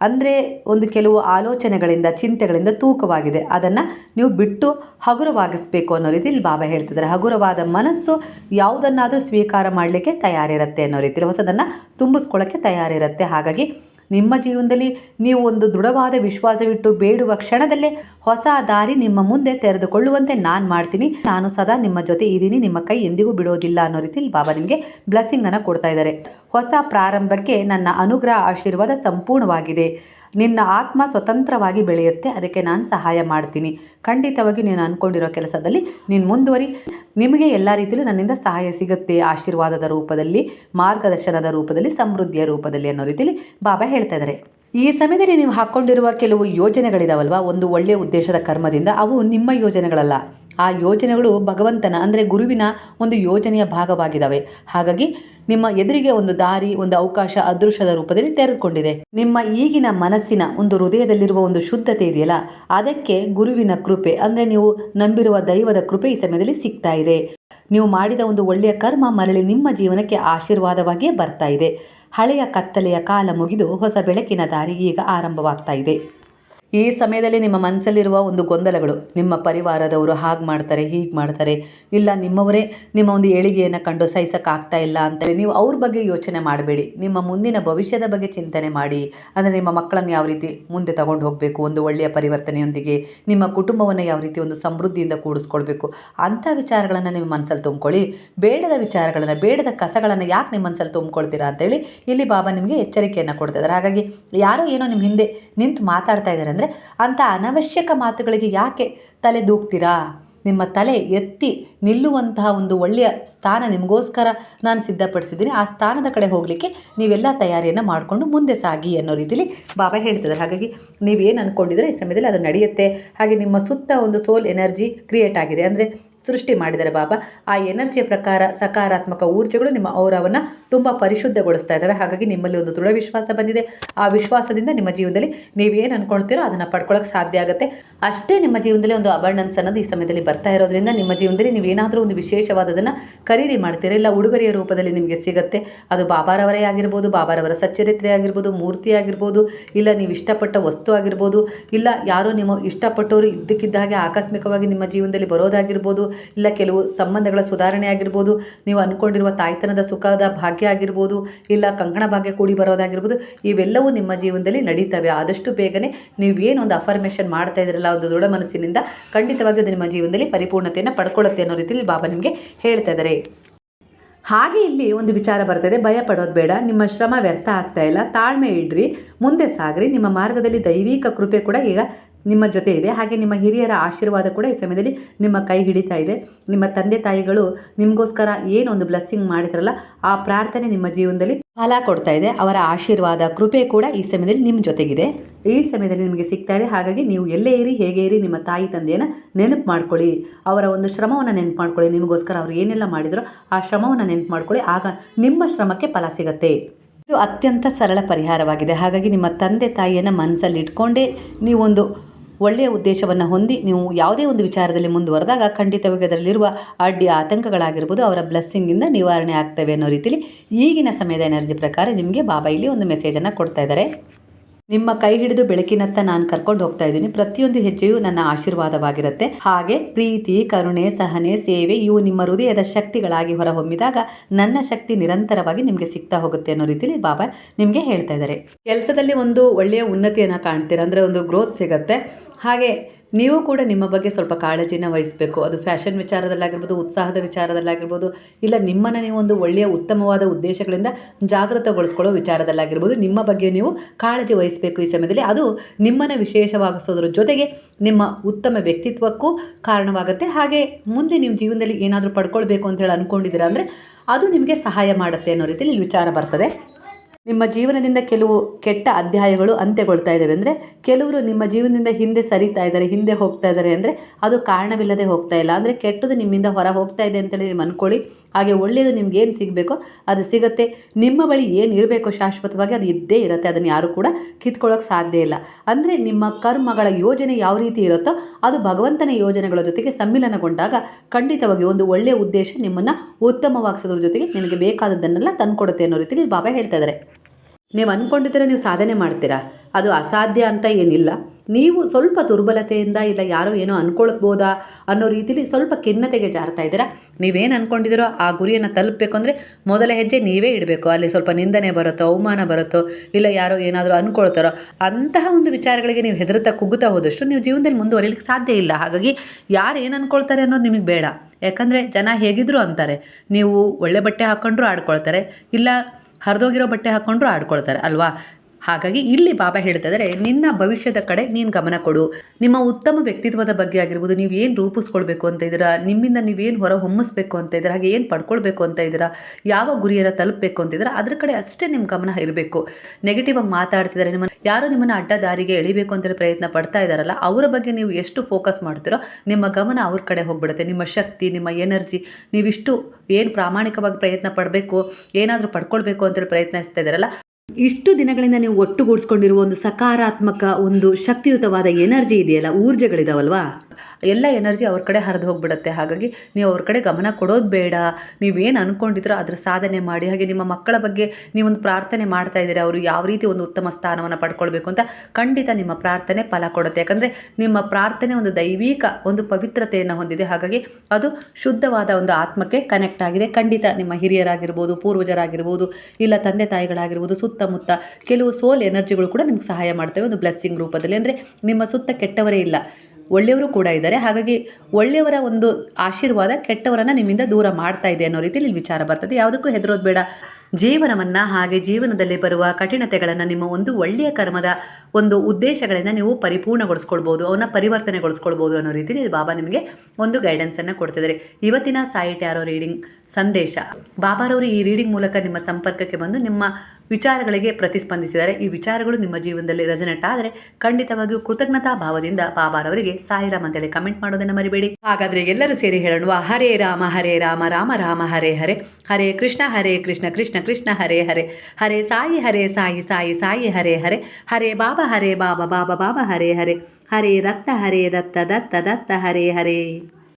ಅಂದರೆ ಒಂದು ಕೆಲವು ಆಲೋಚನೆಗಳಿಂದ, ಚಿಂತೆಗಳಿಂದ ತೂಕವಾಗಿದೆ. ಅದನ್ನು ನೀವು ಬಿಟ್ಟು ಹಗುರವಾಗಿಸಬೇಕು ಅನ್ನೋ ರೀತಿಲಿ ಬಾಬಾ ಹೇಳ್ತಿದ್ದಾರೆ. ಹಗುರವಾದ ಮನಸ್ಸು ಯಾವುದನ್ನಾದರೂ ಸ್ವೀಕಾರ ಮಾಡಲಿಕ್ಕೆ ತಯಾರಿರುತ್ತೆ ಅನ್ನೋ ರೀತಿಲಿ, ಹೊಸದನ್ನು ತುಂಬಿಸ್ಕೊಳ್ಳೋಕ್ಕೆ ತಯಾರಿರುತ್ತೆ. ಹಾಗಾಗಿ ನಿಮ್ಮ ಜೀವನದಲ್ಲಿ ನೀವು ಒಂದು ದೃಢವಾದ ವಿಶ್ವಾಸವಿಟ್ಟು ಬೇಡುವ ಕ್ಷಣದಲ್ಲೇ ಹೊಸ ದಾರಿ ನಿಮ್ಮ ಮುಂದೆ ತೆರೆದುಕೊಳ್ಳುವಂತೆ ನಾನು ಮಾಡ್ತೀನಿ. ನಾನು ಸದಾ ನಿಮ್ಮ ಜೊತೆ ಇದ್ದೀನಿ. ನಿಮ್ಮ ಕೈ ಎಂದಿಗೂ ಬಿಡೋದಿಲ್ಲ ಅನ್ನೋ ರೀತಿಯಲ್ಲಿ ಬಾಬಾ ನಿಮಗೆ ಬ್ಲೆಸ್ಸಿಂಗನ್ನು ಕೊಡ್ತಾ ಇದ್ದಾರೆ. ಹೊಸ ಪ್ರಾರಂಭಕ್ಕೆ ನನ್ನ ಅನುಗ್ರಹ ಆಶೀರ್ವಾದ ಸಂಪೂರ್ಣವಾಗಿದೆ. ನಿನ್ನ ಆತ್ಮ ಸ್ವತಂತ್ರವಾಗಿ ಬೆಳೆಯುತ್ತೆ, ಅದಕ್ಕೆ ನಾನು ಸಹಾಯ ಮಾಡ್ತೀನಿ. ಖಂಡಿತವಾಗಿ ನೀನು ಅಂದ್ಕೊಂಡಿರೋ ಕೆಲಸದಲ್ಲಿ ನೀನು ಮುಂದುವರಿ. ನಿಮಗೆ ಎಲ್ಲ ರೀತಿಯಲ್ಲೂ ನನ್ನಿಂದ ಸಹಾಯ ಸಿಗುತ್ತೆ, ಆಶೀರ್ವಾದದ ರೂಪದಲ್ಲಿ, ಮಾರ್ಗದರ್ಶನದ ರೂಪದಲ್ಲಿ, ಸಮೃದ್ಧಿಯ ರೂಪದಲ್ಲಿ ಅನ್ನೋ ರೀತಿಯಲ್ಲಿ ಬಾಬಾ ಹೇಳ್ತಾ ಇದ್ದಾರೆ ಈ ಸಮಯದಲ್ಲಿ ನೀವು ಹಾಕ್ಕೊಂಡಿರುವ ಕೆಲವು ಯೋಜನೆಗಳಿದಾವಲ್ವಾ? ಒಂದು ಒಳ್ಳೆಯ ಉದ್ದೇಶದ ಕರ್ಮದಿಂದ, ಅವು ನಿಮ್ಮ ಯೋಜನೆಗಳಲ್ಲ. ಆ ಯೋಜನೆಗಳು ಭಗವಂತನ, ಅಂದರೆ ಗುರುವಿನ ಒಂದು ಯೋಜನೆಯ ಭಾಗವಾಗಿದ್ದಾವೆ ಹಾಗಾಗಿ ನಿಮ್ಮ ಎದುರಿಗೆ ಒಂದು ದಾರಿ, ಒಂದು ಅವಕಾಶ ಅದೃಶ್ಯದ ರೂಪದಲ್ಲಿ ತೆರೆದುಕೊಂಡಿದೆ. ನಿಮ್ಮ ಈಗಿನ ಮನಸ್ಸಿನ ಒಂದು ಹೃದಯದಲ್ಲಿರುವ ಒಂದು ಶುದ್ಧತೆ ಇದೆಯಲ್ಲ, ಅದಕ್ಕೆ ಗುರುವಿನ ಕೃಪೆ, ಅಂದರೆ ನೀವು ನಂಬಿರುವ ದೈವದ ಕೃಪೆ ಈ ಸಮಯದಲ್ಲಿ ಸಿಗ್ತಾ ಇದೆ. ನೀವು ಮಾಡಿದ ಒಂದು ಒಳ್ಳೆಯ ಕರ್ಮ ಮರಳಿ ನಿಮ್ಮ ಜೀವನಕ್ಕೆ ಆಶೀರ್ವಾದವಾಗಿಯೇ ಬರ್ತಾ ಇದೆ. ಹಳೆಯ ಕತ್ತಲೆಯ ಕಾಲ ಮುಗಿದು ಹೊಸ ಬೆಳಕಿನ ದಾರಿ ಈಗ ಆರಂಭವಾಗ್ತಾ ಇದೆ. ಈ ಸಮಯದಲ್ಲಿ ನಿಮ್ಮ ಮನಸ್ಸಲ್ಲಿರುವ ಒಂದು ಗೊಂದಲಗಳು, ನಿಮ್ಮ ಪರಿವಾರದವರು ಹಾಗೆ ಮಾಡ್ತಾರೆ, ಹೀಗೆ ಮಾಡ್ತಾರೆ, ಇಲ್ಲ ನಿಮ್ಮವರೇ ನಿಮ್ಮ ಒಂದು ಏಳಿಗೆಯನ್ನು ಕಂಡು ಸಹಿಸೋಕ್ಕಾಗ್ತಾ ಇಲ್ಲ ಅಂತೇಳಿ ನೀವು ಅವ್ರ ಬಗ್ಗೆ ಯೋಚನೆ ಮಾಡಬೇಡಿ. ನಿಮ್ಮ ಮುಂದಿನ ಭವಿಷ್ಯದ ಬಗ್ಗೆ ಚಿಂತನೆ ಮಾಡಿ, ಅಂದರೆ ನಿಮ್ಮ ಮಕ್ಕಳನ್ನು ಯಾವ ರೀತಿ ಮುಂದೆ ತಗೊಂಡು ಹೋಗಬೇಕು, ಒಂದು ಒಳ್ಳೆಯ ಪರಿವರ್ತನೆಯೊಂದಿಗೆ ನಿಮ್ಮ ಕುಟುಂಬವನ್ನು ಯಾವ ರೀತಿ ಒಂದು ಸಮೃದ್ಧಿಯಿಂದ ಕೂಡಿಸ್ಕೊಳ್ಬೇಕು, ಅಂಥ ವಿಚಾರಗಳನ್ನು ನಿಮ್ಮ ಮನಸ್ಸಲ್ಲಿ ತುಂಬ್ಕೊಳ್ಳಿ. ಬೇಡದ ವಿಚಾರಗಳನ್ನು, ಬೇಡದ ಕಸಗಳನ್ನು ಯಾಕೆ ನಿಮ್ಮ ಮನಸ್ಸಲ್ಲಿ ತುಂಬ್ಕೊಳ್ತೀರಾ ಅಂತೇಳಿ ಇಲ್ಲಿ ಬಾಬಾ ನಿಮಗೆ ಎಚ್ಚರಿಕೆಯನ್ನು ಕೊಡ್ತಾ ಇದ್ದಾರೆ. ಹಾಗಾಗಿ ಯಾರೋ ಏನೋ ನಿಮ್ಮ ಹಿಂದೆ ನಿಂತು ಮಾತಾಡ್ತಾ ಇದ್ದಾರೆ ಅಂದರೆ ಅಂಥ ಅನವಶ್ಯಕ ಮಾತುಗಳಿಗೆ ಯಾಕೆ ತಲೆ ದೂಗ್ತೀರಾ ನಿಮ್ಮ ತಲೆ ಎತ್ತಿ ನಿಲ್ಲುವಂತಹ ಒಂದು ಒಳ್ಳೆಯ ಸ್ಥಾನ ನಿಮಗೋಸ್ಕರ ನಾನು ಸಿದ್ಧಪಡಿಸಿದ್ದೀನಿ. ಆ ಸ್ಥಾನದ ಕಡೆ ಹೋಗಲಿಕ್ಕೆ ನೀವೆಲ್ಲ ತಯಾರಿಯನ್ನು ಮಾಡಿಕೊಂಡು ಮುಂದೆ ಸಾಗಿ ಅನ್ನೋ ರೀತಿಲಿ ಬಾಬಾ ಹೇಳ್ತಿದ್ದಾರೆ. ಹಾಗಾಗಿ ನೀವೇನು ಅಂದ್ಕೊಂಡಿದ್ರೆ ಈ ಸಮಯದಲ್ಲಿ ಅದು ನಡೆಯುತ್ತೆ. ಹಾಗೆ ನಿಮ್ಮ ಸುತ್ತ ಒಂದು ಸೋಲ್ ಎನರ್ಜಿ ಕ್ರಿಯೇಟ್ ಆಗಿದೆ. ಅಂದರೆ ಸೃಷ್ಟಿ ಮಾಡಿದ್ದಾರೆ ಬಾಬಾ ಆ ಎನರ್ಜಿಯ ಪ್ರಕಾರ ಸಕಾರಾತ್ಮಕ ಊರ್ಜೆಗಳು ನಿಮ್ಮ ಔರವನ್ನು ತುಂಬ ಪರಿಶುದ್ಧಗೊಳಿಸ್ತಾ ಇದ್ದಾವೆ. ಹಾಗಾಗಿ ನಿಮ್ಮಲ್ಲಿ ಒಂದು ದೃಢ ವಿಶ್ವಾಸ ಬಂದಿದೆ. ಆ ವಿಶ್ವಾಸದಿಂದ ನಿಮ್ಮ ಜೀವನದಲ್ಲಿ ನೀವೇನು ಅಂದ್ಕೊಳ್ತೀರೋ ಅದನ್ನು ಪಡ್ಕೊಳ್ಳೋಕೆ ಸಾಧ್ಯ ಆಗುತ್ತೆ. ಅಷ್ಟೇ ನಿಮ್ಮ ಜೀವನದಲ್ಲಿ ಒಂದು ಅಬಂಡೆನ್ಸ್ ಅನ್ನೋದು ಈ ಸಮಯದಲ್ಲಿ ಬರ್ತಾ ಇರೋದ್ರಿಂದ ನಿಮ್ಮ ಜೀವನದಲ್ಲಿ ನೀವು ಏನಾದರೂ ಒಂದು ವಿಶೇಷವಾದದನ್ನು ಖರೀದಿ ಮಾಡ್ತೀರಾ? ಇಲ್ಲ ಉಡುಗೊರೆಯ ರೂಪದಲ್ಲಿ ನಿಮಗೆ ಸಿಗುತ್ತೆ. ಅದು ಬಾಬಾರವರೇ ಆಗಿರ್ಬೋದು ಬಾಬಾರವರ ಸಚ್ಚರಿತ್ರೆ ಆಗಿರ್ಬೋದು, ಮೂರ್ತಿ ಆಗಿರ್ಬೋದು, ಇಲ್ಲ ನೀವು ಇಷ್ಟಪಟ್ಟ ವಸ್ತು ಆಗಿರ್ಬೋದು, ಇಲ್ಲ ಯಾರೋ ನಿಮ್ಮ ಇಷ್ಟಪಟ್ಟವರು ಇದ್ದಕ್ಕಿದ್ದ ಹಾಗೆ ಆಕಸ್ಮಿಕವಾಗಿ ನಿಮ್ಮ ಜೀವನದಲ್ಲಿ ಬರೋದಾಗಿರ್ಬೋದು ಇಲ್ಲ ಕೆಲವು ಸಂಬಂಧಗಳ ಸುಧಾರಣೆ ಆಗಿರ್ಬೋದು, ನೀವು ಅಂದ್ಕೊಂಡಿರುವ ತಾಯ್ತನದ ಸುಖದ ಭಾಗ್ಯ ಆಗಿರ್ಬೋದು, ಇಲ್ಲ ಕಂಕಣ ಭಾಗ್ಯ ಕೂಡಿ ಬರೋದಾಗಿರ್ಬೋದು, ಇವೆಲ್ಲವೂ ನಿಮ್ಮ ಜೀವನದಲ್ಲಿ ನಡೀತವೆ. ಆದಷ್ಟು ಬೇಗನೆ ನೀವೇನು ಒಂದು ಅಫರ್ಮೇಷನ್ ಮಾಡ್ತಾ ಇದ್ರಲ್ಲ ಒಂದು ದೃಢ ಮನಸ್ಸಿನಿಂದ ಖಂಡಿತವಾಗಿ ಅದು ನಿಮ್ಮ ಜೀವನದಲ್ಲಿ ಪರಿಪೂರ್ಣತೆಯನ್ನು ಪಡ್ಕೊಳ್ಳುತ್ತೆ ಅನ್ನೋ ರೀತಿಯಲ್ಲಿ ಬಾಬಾ ನಿಮಗೆ ಹೇಳ್ತಾ ಇದ್ದಾರೆ. ಹಾಗೆ ಇಲ್ಲಿ ಒಂದು ವಿಚಾರ ಬರ್ತದೆ ಭಯ ಪಡೋದು ಬೇಡ, ನಿಮ್ಮ ಶ್ರಮ ವ್ಯರ್ಥ ಆಗ್ತಾ ಇಲ್ಲ. ತಾಳ್ಮೆ ಇಡ್ರಿ, ಮುಂದೆ ಸಾಗ್ರಿ. ನಿಮ್ಮ ಮಾರ್ಗದಲ್ಲಿ ದೈವಿಕ ಕೃಪೆ ಕೂಡ ಈಗ ನಿಮ್ಮ ಜೊತೆ ಇದೆ. ಹಾಗೆ ನಿಮ್ಮ ಹಿರಿಯರ ಆಶೀರ್ವಾದ ಕೂಡ ಈ ಸಮಯದಲ್ಲಿ ನಿಮ್ಮ ಕೈ ಹಿಡಿತಾ ಇದೆ. ನಿಮ್ಮ ತಂದೆ ತಾಯಿಗಳು ನಿಮಗೋಸ್ಕರ ಏನು ಒಂದು ಬ್ಲೆಸ್ಸಿಂಗ್ ಮಾಡಿದ್ರಲ್ಲ, ಆ ಪ್ರಾರ್ಥನೆ ನಿಮ್ಮ ಜೀವನದಲ್ಲಿ ಫಲ ಕೊಡ್ತಾ ಇದೆ. ಅವರ ಆಶೀರ್ವಾದ, ಕೃಪೆ ಕೂಡ ಈ ಸಮಯದಲ್ಲಿ ನಿಮ್ಮ ಜೊತೆಗಿದೆ. ಈ ಸಮಯದಲ್ಲಿ ನಿಮಗೆ ಸಿಗ್ತಾ ಇದೆ. ಹಾಗಾಗಿ ನೀವು ಎಲ್ಲೇ ಇರಿ, ಹೇಗೆ ಇರಿ, ನಿಮ್ಮ ತಾಯಿ ತಂದೆಯನ್ನು ನೆನಪು ಮಾಡ್ಕೊಳ್ಳಿ. ಅವರ ಒಂದು ಶ್ರಮವನ್ನು ನೆನಪು ಮಾಡ್ಕೊಳ್ಳಿ. ನಿಮಗೋಸ್ಕರ ಅವರು ಏನೆಲ್ಲ ಮಾಡಿದ್ರೋ ಆ ಶ್ರಮವನ್ನು ನೆನಪು ಮಾಡ್ಕೊಳ್ಳಿ. ಆಗ ನಿಮ್ಮ ಶ್ರಮಕ್ಕೆ ಫಲ ಸಿಗತ್ತೆ. ಇದು ಅತ್ಯಂತ ಸರಳ ಪರಿಹಾರವಾಗಿದೆ. ಹಾಗಾಗಿ ನಿಮ್ಮ ತಂದೆ ತಾಯಿಯನ್ನು ಮನಸ್ಸಲ್ಲಿ ಇಟ್ಕೊಂಡೇ ನೀವೊಂದು ಒಳ್ಳೆಯ ಉದ್ದೇಶವನ್ನು ಹೊಂದಿ ನೀವು ಯಾವುದೇ ಒಂದು ವಿಚಾರದಲ್ಲಿ ಮುಂದುವರೆದಾಗ ಖಂಡಿತವಾಗಿ ಅದರಲ್ಲಿರುವ ಅಡ್ಡಿ ಆತಂಕಗಳಾಗಿರ್ಬೋದು, ಅವರ ಬ್ಲೆಸ್ಸಿಂಗಿಂದ ನಿವಾರಣೆ ಆಗ್ತವೆ ಅನ್ನೋ ರೀತಿಯಲ್ಲಿ ಈಗಿನ ಸಮಯದ ಎನರ್ಜಿ ಪ್ರಕಾರ ನಿಮಗೆ ಬಾಬಾ ಇಲ್ಲಿ ಒಂದು ಮೆಸೇಜನ್ನು ಕೊಡ್ತಾ ಇದ್ದಾರೆ. ನಿಮ್ಮ ಕೈ ಹಿಡಿದು ಬೆಳಕಿನತ್ತ ನಾನು ಕರ್ಕೊಂಡು ಹೋಗ್ತಾ ಇದ್ದೀನಿ. ಪ್ರತಿಯೊಂದು ಹೆಜ್ಜೆಯೂ ನನ್ನ ಆಶೀರ್ವಾದವಾಗಿರುತ್ತೆ. ಹಾಗೆ ಪ್ರೀತಿ, ಕರುಣೆ, ಸಹನೆ, ಸೇವೆ ಇವು ನಿಮ್ಮ ಹೃದಯದ ಶಕ್ತಿಗಳಾಗಿ ಹೊರಹೊಮ್ಮಿದಾಗ ನನ್ನ ಶಕ್ತಿ ನಿರಂತರವಾಗಿ ನಿಮಗೆ ಸಿಗ್ತಾ ಹೋಗುತ್ತೆ ಅನ್ನೋ ರೀತಿಲಿ ಬಾಬಾ ನಿಮಗೆ ಹೇಳ್ತಾ ಇದ್ದಾರೆ. ಕೆಲಸದಲ್ಲಿ ಒಂದು ಒಳ್ಳೆಯ ಉನ್ನತಿಯನ್ನು ಕಾಣ್ತೀರ, ಅಂದರೆ ಒಂದು ಗ್ರೋತ್ ಸಿಗುತ್ತೆ. ಹಾಗೆ ನೀವು ಕೂಡ ನಿಮ್ಮ ಬಗ್ಗೆ ಸ್ವಲ್ಪ ಕಾಳಜಿನ ವಹಿಸಬೇಕು. ಅದು ಫ್ಯಾಷನ್ ವಿಚಾರದಲ್ಲಾಗಿರ್ಬೋದು, ಉತ್ಸಾಹದ ವಿಚಾರದಲ್ಲಾಗಿರ್ಬೋದು, ಇಲ್ಲ ನಿಮ್ಮನ್ನು ನೀವು ಒಂದು ಒಳ್ಳೆಯ ಉತ್ತಮವಾದ ಉದ್ದೇಶಗಳಿಂದ ಜಾಗೃತಗೊಳಿಸ್ಕೊಳ್ಳೋ ವಿಚಾರದಲ್ಲಾಗಿರ್ಬೋದು, ನಿಮ್ಮ ಬಗ್ಗೆ ನೀವು ಕಾಳಜಿ ವಹಿಸಬೇಕು ಈ ಸಮಯದಲ್ಲಿ. ಅದು ನಿಮ್ಮನ್ನು ವಿಶೇಷವಾಗಿಸೋದ್ರ ಜೊತೆಗೆ ನಿಮ್ಮ ಉತ್ತಮ ವ್ಯಕ್ತಿತ್ವಕ್ಕೂ ಕಾರಣವಾಗುತ್ತೆ. ಹಾಗೆ ಮುಂದೆ ನಿಮ್ಮ ಜೀವನದಲ್ಲಿ ಏನಾದರೂ ಪಡ್ಕೊಳ್ಬೇಕು ಅಂತ ಹೇಳಿ ಅಂದ್ಕೊಂಡಿದ್ದೀರಾ ಅಂದರೆ ಅದು ನಿಮಗೆ ಸಹಾಯ ಮಾಡುತ್ತೆ ಅನ್ನೋ ರೀತಿಯಲ್ಲಿ ವಿಚಾರ ಬರ್ತದೆ. ನಿಮ್ಮ ಜೀವನದಿಂದ ಕೆಲವು ಕೆಟ್ಟ ಅಧ್ಯಾಯಗಳು ಅಂತ್ಯಗೊಳ್ತಾ ಇದ್ದಾವೆ. ಅಂದರೆ ಕೆಲವರು ನಿಮ್ಮ ಜೀವನದಿಂದ ಹಿಂದೆ ಸರಿತಾ ಇದ್ದಾರೆ, ಹಿಂದೆ ಹೋಗ್ತಾ ಇದ್ದಾರೆ ಅಂದರೆ ಅದು ಕಾರಣವಿಲ್ಲದೆ ಹೋಗ್ತಾ ಇಲ್ಲ. ಅಂದರೆ ಕೆಟ್ಟದು ನಿಮ್ಮಿಂದ ಹೊರ ಹೋಗ್ತಾ ಇದೆ ಅಂತೇಳಿ ನೀವು ಅಂದ್ಕೊಳ್ಳಿ ಹಾಗೆ ಒಳ್ಳೆಯದು ನಿಮ್ಗೆ ಏನು ಸಿಗಬೇಕೋ ಅದು ಸಿಗುತ್ತೆ. ನಿಮ್ಮ ಬಳಿ ಏನು ಇರಬೇಕೋ ಶಾಶ್ವತವಾಗಿ ಅದು ಇದ್ದೇ ಇರುತ್ತೆ. ಅದನ್ನು ಯಾರೂ ಕೂಡ ಕಿತ್ಕೊಳ್ಳೋಕೆ ಸಾಧ್ಯ ಇಲ್ಲ. ಅಂದರೆ ನಿಮ್ಮ ಕರ್ಮಗಳ ಯೋಜನೆ ಯಾವ ರೀತಿ ಇರುತ್ತೋ ಅದು ಭಗವಂತನ ಯೋಜನೆಗಳ ಜೊತೆಗೆ ಸಮ್ಮಿಲನಗೊಂಡಾಗ ಖಂಡಿತವಾಗಿ ಒಂದು ಒಳ್ಳೆಯ ಉದ್ದೇಶ ನಿಮ್ಮನ್ನು ಉತ್ತಮವಾಗಿಸೋದ್ರ ಜೊತೆಗೆ ನಿಮಗೆ ಬೇಕಾದದ್ದನ್ನೆಲ್ಲ ತಂದುಕೊಡುತ್ತೆ ಅನ್ನೋ ರೀತಿಯಲ್ಲಿ ಬಾಬಾ ಹೇಳ್ತಾ ಇದ್ದಾರೆ ನೀವು ಅಂದ್ಕೊಂಡಿದ್ರೆ ನೀವು ಸಾಧನೆ ಮಾಡ್ತೀರಾ? ಅದು ಅಸಾಧ್ಯ ಅಂತ ಏನಿಲ್ಲ. ನೀವು ಸ್ವಲ್ಪ ದುರ್ಬಲತೆಯಿಂದ ಇಲ್ಲ ಯಾರೋ ಏನೋ ಅಂದ್ಕೊಳ್ಬೋದಾ ಅನ್ನೋ ರೀತಿಲಿ ಸ್ವಲ್ಪ ಖಿನ್ನತೆಗೆ ಜಾರ್ತಾ ಇದ್ದೀರಾ? ನೀವೇನು ಅಂದ್ಕೊಂಡಿದ್ದೀರೋ ಆ ಗುರಿಯನ್ನು ತಲುಪಬೇಕು ಅಂದರೆ ಮೊದಲ ಹೆಜ್ಜೆ ನೀವೇ ಇಡಬೇಕು. ಅಲ್ಲಿ ಸ್ವಲ್ಪ ನಿಂದನೆ ಬರುತ್ತೋ, ಅವಮಾನ ಬರುತ್ತೋ, ಇಲ್ಲ ಯಾರೋ ಏನಾದರೂ ಅಂದ್ಕೊಳ್ತಾರೋ ಅಂತಹ ಒಂದು ವಿಚಾರಗಳಿಗೆ ನೀವು ಹೆದರುತ್ತಾ ಕುಗ್ಗುತ್ತಾ ಹೋದಷ್ಟು ನೀವು ಜೀವನದಲ್ಲಿ ಮುಂದುವರಿಲಿಕ್ಕೆ ಸಾಧ್ಯ ಇಲ್ಲ. ಹಾಗಾಗಿ ಯಾರು ಏನು ಅಂದ್ಕೊಳ್ತಾರೆ ಅನ್ನೋದು ನಿಮಗೆ ಬೇಡ. ಯಾಕಂದರೆ ಜನ ಹೇಗಿದ್ರು ಅಂತಾರೆ, ನೀವು ಒಳ್ಳೆ ಬಟ್ಟೆ ಹಾಕ್ಕೊಂಡ್ರು ಆಡ್ಕೊಳ್ತಾರೆ, ಇಲ್ಲ ಹರಿದೋಗಿರೋ ಬಟ್ಟೆ ಹಾಕ್ಕೊಂಡ್ರು ಆಡ್ಕೊಳ್ತಾರೆ, ಅಲ್ವಾ? ಹಾಗಾಗಿ ಇಲ್ಲಿ ಬಾಬಾ ಹೇಳ್ತಾ ಇದ್ದಾರೆ ನಿನ್ನ ಭವಿಷ್ಯದ ಕಡೆ ನೀನು ಗಮನ ಕೊಡು. ನಿಮ್ಮ ಉತ್ತಮ ವ್ಯಕ್ತಿತ್ವದ ಬಗ್ಗೆ ಆಗಿರ್ಬೋದು, ನೀವು ಏನು ರೂಪಿಸ್ಕೊಳ್ಬೇಕು ಅಂತ ಇದ್ದೀರಾ, ನಿಮ್ಮಿಂದ ನೀವೇನು ಹೊರ ಹೊಮ್ಮಿಸ್ಬೇಕು ಅಂತ ಇದ್ದೀರಾ, ಹಾಗೆ ಏನು ಪಡ್ಕೊಳ್ಬೇಕು ಅಂತ ಇದ್ದೀರಾ, ಯಾವ ಗುರಿಯನ್ನು ತಲುಪಬೇಕು ಅಂತಿದ್ದೀರಾ ಅದ್ರ ಕಡೆ ಅಷ್ಟೇ ನಿಮ್ಮ ಗಮನ ಇರಬೇಕು. ನೆಗೆಟಿವ್ ಆಗಿ ಮಾತಾಡ್ತಿದ್ದಾರೆ ನಿಮ್ಮ ಯಾರು ನಿಮ್ಮನ್ನ ಅಡ್ಡ ದಾರಿಗೆ ಎಳಿಬೇಕು ಅಂತ ಪ್ರಯತ್ನ ಪಡ್ತಾ ಇದ್ದಾರಲ್ಲ, ಅವರ ಬಗ್ಗೆ ನೀವು ಎಷ್ಟು ಫೋಕಸ್ ಮಾಡ್ತೀರೋ, ನಿಮ್ಮ ಗಮನ ಅವ್ರ ಕಡೆ ಹೋಗ್ಬಿಡುತ್ತೆ. ನಿಮ್ಮ ಶಕ್ತಿ, ನಿಮ್ಮ ಎನರ್ಜಿ ನೀವಿಷ್ಟು ಏನು ಪ್ರಾಮಾಣಿಕವಾಗಿ ಪ್ರಯತ್ನ ಪಡಬೇಕು, ಏನಾದರೂ ಪಡ್ಕೊಳ್ಬೇಕು ಅಂತೇಳಿ ಪ್ರಯತ್ನಿಸ್ತಾ ಇದ್ದಾರಲ್ಲ ಇಷ್ಟು ದಿನಗಳಿಂದ ನೀವು ಒಟ್ಟುಗೂಡಿಸ್ಕೊಂಡಿರುವ ಒಂದು ಸಕಾರಾತ್ಮಕ ಒಂದು ಶಕ್ತಿಯುತವಾದ ಎನರ್ಜಿ ಇದೆಯಲ್ಲ ಊರ್ಜೆಗಳಿದಾವಲ್ವಾ? ಎಲ್ಲ ಎನರ್ಜಿ ಅವ್ರ ಕಡೆ ಹರಿದು ಹೋಗ್ಬಿಡುತ್ತೆ. ಹಾಗಾಗಿ ನೀವು ಅವ್ರ ಕಡೆ ಗಮನ ಕೊಡೋದು ಬೇಡ. ನೀವೇನು ಅಂದ್ಕೊಂಡಿದ್ರೋ ಅದರ ಸಾಧನೆ ಮಾಡಿ. ಹಾಗೆ ನಿಮ್ಮ ಮಕ್ಕಳ ಬಗ್ಗೆ ನೀವೊಂದು ಪ್ರಾರ್ಥನೆ ಮಾಡ್ತಾ ಇದ್ದೀರಾ. ಅವರು ಯಾವ ರೀತಿ ಒಂದು ಉತ್ತಮ ಸ್ಥಾನವನ್ನು ಪಡ್ಕೊಳ್ಬೇಕು ಅಂತ ಖಂಡಿತ ನಿಮ್ಮ ಪ್ರಾರ್ಥನೆ ಫಲ ಕೊಡುತ್ತೆ. ಯಾಕಂದರೆ ನಿಮ್ಮ ಪ್ರಾರ್ಥನೆ ಒಂದು ದೈವಿಕ ಒಂದು ಪವಿತ್ರತೆಯನ್ನು ಹೊಂದಿದೆ. ಹಾಗಾಗಿ ಅದು ಶುದ್ಧವಾದ ಒಂದು ಆತ್ಮಕ್ಕೆ ಕನೆಕ್ಟ್ ಆಗಿದೆ. ಖಂಡಿತ ನಿಮ್ಮ ಹಿರಿಯರಾಗಿರ್ಬೋದು, ಪೂರ್ವಜರಾಗಿರ್ಬೋದು, ಇಲ್ಲ ತಂದೆ ತಾಯಿಗಳಾಗಿರ್ಬೋದು, ಸುತ್ತಮುತ್ತ ಕೆಲವು ಸೋಲ್ ಎನರ್ಜಿಗಳು ಕೂಡ ನಿಮ್ಗೆ ಸಹಾಯ ಮಾಡ್ತವೆ. ಒಂದು ಬ್ಲೆಸ್ಸಿಂಗ್ ರೂಪದಲ್ಲಿ. ಅಂದರೆ ನಿಮ್ಮ ಸುತ್ತ ಕೆಟ್ಟವರೇ ಇಲ್ಲ. ಒಳ್ಳೆಯವರು ಕೂಡ ಇದ್ದಾರೆ. ಹಾಗಾಗಿ ಒಳ್ಳೆಯವರ ಒಂದು ಆಶೀರ್ವಾದ ಕೆಟ್ಟವರನ್ನು ನಿಮ್ಮಿಂದ ದೂರ ಮಾಡ್ತಾ ಇದೆ ಅನ್ನೋ ರೀತಿಯಲ್ಲಿ ವಿಚಾರ ಬರ್ತದೆ. ಯಾವುದಕ್ಕೂ ಹೆದರೋದು ಬೇಡ. ಜೀವನವನ್ನು ಹಾಗೆ ಜೀವನದಲ್ಲಿ ಬರುವ ಕಠಿಣತೆಗಳನ್ನು ನಿಮ್ಮ ಒಂದು ಒಳ್ಳೆಯ ಕರ್ಮದ ಒಂದು ಉದ್ದೇಶಗಳಿಂದ ನೀವು ಪರಿಪೂರ್ಣಗೊಳಿಸ್ಕೊಳ್ಬೋದು, ಅವನ್ನ ಪರಿವರ್ತನೆಗೊಳಿಸ್ಕೊಳ್ಬೋದು ಅನ್ನೋ ರೀತಿಯಲ್ಲಿ ಬಾಬಾ ನಿಮಗೆ ಒಂದು ಗೈಡೆನ್ಸನ್ನು ಕೊಡ್ತಿದ್ದಾರೆ. ಇವತ್ತಿನ ಸಾಯಿ ಟ್ಯಾರೋ ರೀಡಿಂಗ್ ಸಂದೇಶ. ಬಾಬಾರವರು ಈ ರೀಡಿಂಗ್ ಮೂಲಕ ನಿಮ್ಮ ಸಂಪರ್ಕಕ್ಕೆ ಬಂದು ನಿಮ್ಮ ವಿಚಾರಗಳಿಗೆ ಪ್ರತಿಸ್ಪಂದಿಸಿದರೆ ಈ ವಿಚಾರಗಳು ನಿಮ್ಮ ಜೀವನದಲ್ಲಿ ರೆಸನೆಟ್ ಆದರೆ ಖಂಡಿತವಾಗಿಯೂ ಕೃತಜ್ಞತಾ ಭಾವದಿಂದ ಬಾಬಾರವರಿಗೆ ಸಾಯಿರಾಮ್ ಅಂತೇಳಿ ಕಮೆಂಟ್ ಮಾಡೋದನ್ನು ಮರಿಬೇಡಿ. ಹಾಗಾದರೆ ಎಲ್ಲರೂ ಸೇರಿ ಹೇಳೋಣ. ಹರೇ ರಾಮ ಹರೇ ರಾಮ ರಾಮ ರಾಮ, ಹರೇ ಹರೇ. ಹರೇ ಕೃಷ್ಣ ಹರೇ ಕೃಷ್ಣ ಕೃಷ್ಣ ಕೃಷ್ಣ, ಹರೇ ಹರೇ. ಹರೇ ಸಾಯಿ ಹರೇ ಸಾಯಿ ಸಾಯಿ ಸಾಯಿ, ಹರೇ ಹರೇ. ಹರೇ ಬಾಬಾ ಹರೇ ಬಾಬಾ ಬಾಬಾ ಬಾಬಾ, ಹರೇ ಹರೇ. ಹರೇ ದತ್ತ ಹರೇ ದತ್ತ ದತ್ತ ದತ್ತ, ಹರೇ ಹರೇ.